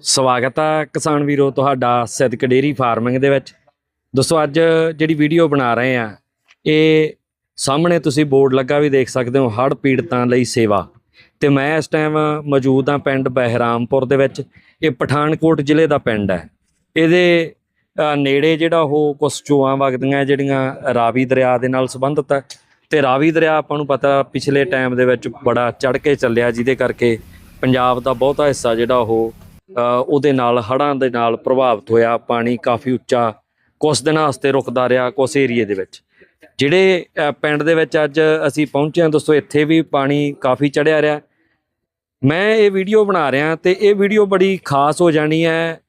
ਸਵਾਗਤ ਆ ਕਿਸਾਨ ਵੀਰੋ ਤੁਹਾਡਾ ਸਿੱਧਕ ਡੇਰੀ ਫਾਰਮਿੰਗ ਦੇ ਵਿੱਚ। ਦੋਸਤੋ, ਅੱਜ ਜਿਹੜੀ ਵੀਡੀਓ ਬਣਾ ਰਹੇ ਆ, ਇਹ ਸਾਹਮਣੇ ਤੁਸੀਂ ਬੋਰਡ ਲੱਗਾ ਵੀ ਦੇਖ ਸਕਦੇ ਹੋ, ਹੜ੍ਹ ਪੀੜਤਾਂ ਲਈ ਸੇਵਾ। ਤੇ ਮੈਂ ਇਸ ਟਾਈਮ ਮੌਜੂਦ ਹਾਂ ਪਿੰਡ ਬਹਿਰਾਮਪੁਰ ਦੇ ਵਿੱਚ। ਇਹ ਪਠਾਨਕੋਟ ਜ਼ਿਲ੍ਹੇ ਦਾ ਪਿੰਡ ਹੈ। ਇਹਦੇ ਨੇੜੇ ਜਿਹੜਾ ਉਹ ਕੁਛ ਚੋਆਂ ਵਗਦੀਆਂ ਜਿਹੜੀਆਂ ਰਾਵੀ ਦਰਿਆ ਦੇ ਨਾਲ ਸੰਬੰਧਿਤ ਹੈ ਤੇ ਰਾਵੀ ਦਰਿਆ ਆਪਾਂ ਨੂੰ ਪਤਾ ਪਿਛਲੇ ਟਾਈਮ ਦੇ ਵਿੱਚ ਬੜਾ ਚੜ ਕੇ ਚੱਲਿਆ, ਜਿਹਦੇ ਕਰਕੇ ਪੰਜਾਬ ਦਾ ਬਹੁਤਾ ਹਿੱਸਾ ਜਿਹੜਾ ਉਹ ਉਹਦੇ ਨਾਲ, ਹੜ੍ਹਾਂ ਦੇ ਨਾਲ ਪ੍ਰਭਾਵਿਤ ਹੋਇਆ, ਪਾਣੀ ਕਾਫੀ ਉੱਚਾ ਕੁਝ ਦਿਨਾਂ ਵਾਸਤੇ ਰੁਕਦਾ ਰਿਹਾ ਕੁਝ ਏਰੀਏ ਦੇ ਵਿੱਚ। ਜਿਹੜੇ ਪਿੰਡ ਦੇ ਵਿੱਚ ਅੱਜ ਅਸੀਂ ਪਹੁੰਚੇ ਹਾਂ, ਦੋਸਤੋ, ਇੱਥੇ ਵੀ ਪਾਣੀ ਕਾਫੀ ਚੜਿਆ ਰਿਹਾ। ਮੈਂ ਇਹ ਵੀਡੀਓ ਬਣਾ ਰਿਹਾ ਤੇ ਇਹ ਵੀਡੀਓ ਬੜੀ ਖਾਸ ਹੋ ਜਾਣੀ ਹੈ।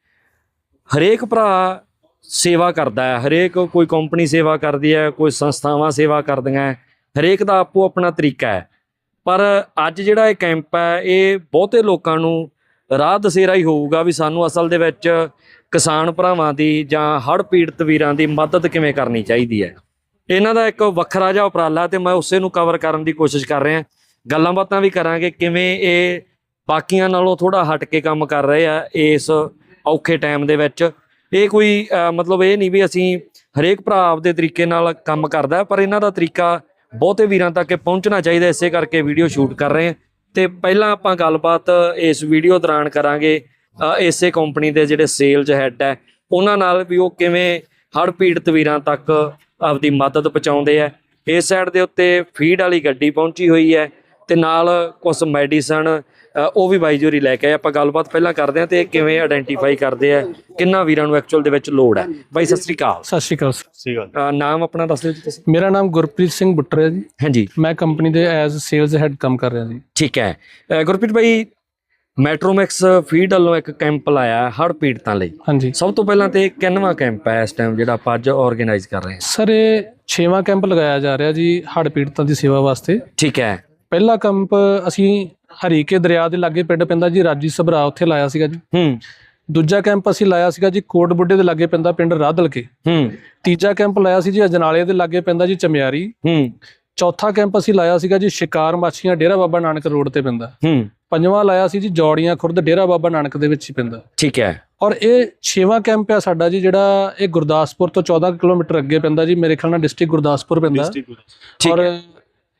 ਹਰੇਕ ਭਰਾ ਸੇਵਾ ਕਰਦਾ ਹੈ, ਹਰੇਕ ਕੋਈ ਕੰਪਨੀ ਸੇਵਾ ਕਰਦੀ ਹੈ, ਕੋਈ ਸੰਸਥਾਵਾਂ ਸੇਵਾ ਕਰਦੀਆਂ ਹਰੇਕ ਦਾ ਆਪੋ ਆਪਣਾ ਤਰੀਕਾ ਹੈ। ਪਰ ਅੱਜ ਜਿਹੜਾ ਇਹ ਕੈਂਪ ਹੈ, ਇਹ ਬਹੁਤੇ ਲੋਕਾਂ ਨੂੰ ਰਾਹ ਦਸੇਰਾ ਹੀ ਹੋਊਗਾ ਵੀ ਸਾਨੂੰ ਅਸਲ ਦੇ ਵਿੱਚ ਕਿਸਾਨ ਭਰਾਵਾਂ ਦੀ ਜਾਂ ਹੜ੍ਹ ਪੀੜਤ ਵੀਰਾਂ ਦੀ ਮਦਦ ਕਿਵੇਂ ਕਰਨੀ ਚਾਹੀਦੀ ਹੈ। ਇਹਨਾਂ ਦਾ ਇੱਕ ਵੱਖਰਾ ਜਿਹਾ ਉਪਰਾਲਾ ਤੇ ਮੈਂ ਉਸੇ ਨੂੰ ਕਵਰ ਕਰਨ ਦੀ ਕੋਸ਼ਿਸ਼ ਕਰ ਰਿਹਾ। ਗੱਲਾਂ ਬਾਤਾਂ ਵੀ ਕਰਾਂਗੇ ਕਿਵੇਂ ਇਹ ਬਾਕੀਆਂ ਨਾਲੋਂ ਥੋੜਾ ਹਟ ਕੇ ਕੰਮ ਕਰ ਰਹੇ ਆ ਇਸ ਔਖੇ ਟਾਈਮ ਦੇ ਵਿੱਚ। ਇਹ ਕੋਈ ਮਤਲਬ ਇਹ ਨਹੀਂ ਵੀ ਅਸੀਂ ਹਰੇਕ ਭਰਾ ਆਪਦੇ ਤਰੀਕੇ ਨਾਲ ਕੰਮ ਕਰਦਾ, ਪਰ ਇਹਨਾਂ ਦਾ ਤਰੀਕਾ ਬਹੁਤੇ ਵੀਰਾਂ ਤੱਕ ਪਹੁੰਚਣਾ ਚਾਹੀਦਾ, ਇਸੇ ਕਰਕੇ ਵੀਡੀਓ ਸ਼ੂਟ ਕਰ ਰਹੇ ਹਾਂ। ਤੇ ਪਹਿਲਾਂ ਆਪਾਂ ਗੱਲਬਾਤ ਇਸ ਵੀਡੀਓ ਦੌਰਾਨ ਕਰਾਂਗੇ ਇਸੇ ਕੰਪਨੀ ਦੇ ਜਿਹੜੇ ਸੇਲਜ਼ ਹੈੱਡ ਹੈ, ਉਹਨਾਂ ਨਾਲ ਵੀ ਉਹ ਕਿਵੇਂ ਹੜ੍ਹ ਪੀੜਤ ਵੀਰਾਂ ਤੱਕ ਆਪਦੀ ਮਦਦ ਪਹੁੰਚਾਉਂਦੇ ਆ ਇਸ ਸਾਈਡ ਦੇ ਉੱਤੇ ਫੀਡ ਵਾਲੀ ਗੱਡੀ ਪਹੁੰਚੀ ਹੋਈ ਹੈ ਤੇ ਨਾਲ ਕੁਝ ਮੈਡੀਸਨ ਉਹ ਵੀ ਬਾਈ ਜੋਰੀ ਲੈ ਕੇ ਆਏ। ਆਪਾਂ ਗੱਲਬਾਤ ਪਹਿਲਾਂ ਕਰਦੇ ਹਾਂ ਤੇ ਕਿਵੇਂ ਆਇਡੈਂਟੀਫਾਈ ਕਰਦੇ ਆ ਕਿੰਨਾ ਵੀਰਾਂ ਨੂੰ ਐਕਚੁਅਲ ਦੇ ਵਿੱਚ ਲੋੜ ਹੈ। ਬਾਈ ਸਤਿ ਸ੍ਰੀ ਅਕਾਲ। ਸਤਿ ਸ਼੍ਰੀ ਅਕਾਲ ਸਰ। ਅ, ਨਾਮ ਆਪਣਾ ਦੱਸ ਦਿਓ ਜੀ ਤੁਸੀਂ। ਮੇਰਾ ਨਾਮ ਗੁਰਪ੍ਰੀਤ ਸਿੰਘ ਬੁੱਟਰ ਹੈ ਜੀ। ਹਾਂਜੀ। ਮੈਂ ਕੰਪਨੀ ਦੇ ਐਜ਼ ਸੇਲਸ ਹੈਡ ਕੰਮ ਕਰ ਰਿਹਾ ਜੀ। ਠੀਕ ਹੈ। ਅ, ਗੁਰਪ੍ਰੀਤ ਬਾਈ ਮੈਟਰੋਮੈਕਸ ਫੀਡ ਵੱਲੋਂ ਇੱਕ ਕੈਂਪ ਲਾਇਆ ਹੜ੍ਹ ਪੀੜਤਾਂ ਲਈ। ਹਾਂਜੀ। ਸਭ ਤੋਂ ਪਹਿਲਾਂ ਤੇ ਇਹ ਕਿੰਨਵਾਂ ਕੈਂਪ ਹੈ ਇਸ ਟਾਈਮ ਜਿਹੜਾ ਆਪਾਂ ਅੱਜ ਆਰਗੇਨਾਈਜ਼ ਕਰ ਰਹੇ ਹਾਂ? ਸਰ ਇਹ 6ਵਾਂ ਕੈਂਪ ਲਗਾਇਆ ਜਾ ਰਿਹਾ ਜੀ ਹੜ੍ਹ ਪੀੜਤਾਂ ਦੀ ਸੇਵਾ ਵਾਸਤੇ। ਠੀਕ ਹੈ। ਪਹਿਲਾ ਕੈਂਪ ਅਸੀਂ ਹਰੀਕੇ ਦਰਿਆ ਦੇ ਲਾਗੇ ਪਿੰਡ ਪੈਂਦਾ ਜੀ ਰਾਜੀ ਸਭਰਾ ਉੱਥੇ ਲਾਇਆ ਸੀਗਾ ਜੀ। ਹੂੰ। ਦੂਜਾ ਕੈਂਪ ਅਸੀਂ ਲਾਇਆ ਸੀਗਾ ਜੀ ਕੋਟ ਬੁੱਢੇ ਦੇ ਲਾਗੇ ਪੈਂਦਾ ਪਿੰਡ ਰਾਧਲਕੇ। ਹੂੰ। ਤੀਜਾ ਕੈਂਪ ਲਾਇਆ ਸੀ ਜੀ ਅਜਨਾਲੇ ਦੇ ਲਾਗੇ ਪੈਂਦਾ ਜੀ ਚਮਿਆਰੀ। ਹੂੰ। ਚੌਥਾ ਕੈਂਪ ਅਸੀਂ ਲਾਇਆ ਸੀਗਾ ਜੀ ਸ਼ਿਕਾਰ ਮਾਛੀਆਂ ਡੇਰਾ ਬਾਬਾ ਨਾਨਕ ਰੋਡ ਤੇ ਪੈਂਦਾ। ਹੂੰ। ਪੰਜਵਾਂ ਲਾਇਆ ਸੀ ਜੀ ਜੌੜੀਆਂ ਖੁਰਦ ਡੇਰਾ ਬਾਬਾ ਨਾਨਕ ਦੇ ਵਿੱਚ ਹੀ ਪੈਂਦਾ। ਠੀਕ ਹੈ। ਔਰ ਇਹ ਛੇਵਾਂ ਕੈਂਪ ਹੈ ਸਾਡਾ ਜੀ ਜਿਹੜਾ ਇਹ ਗੁਰਦਾਸਪੁਰ ਤੋਂ 14 ਕਿਲੋਮੀਟਰ ਅੱਗੇ ਪੈਂਦਾ ਜੀ ਮੇਰੇ ਖਿਆਲ ਨਾਲ ਡਿਸਟ੍ਰਿਕਟ ਗੁਰਦਾਸਪੁਰ ਪੈਂਦਾ। ਔਰ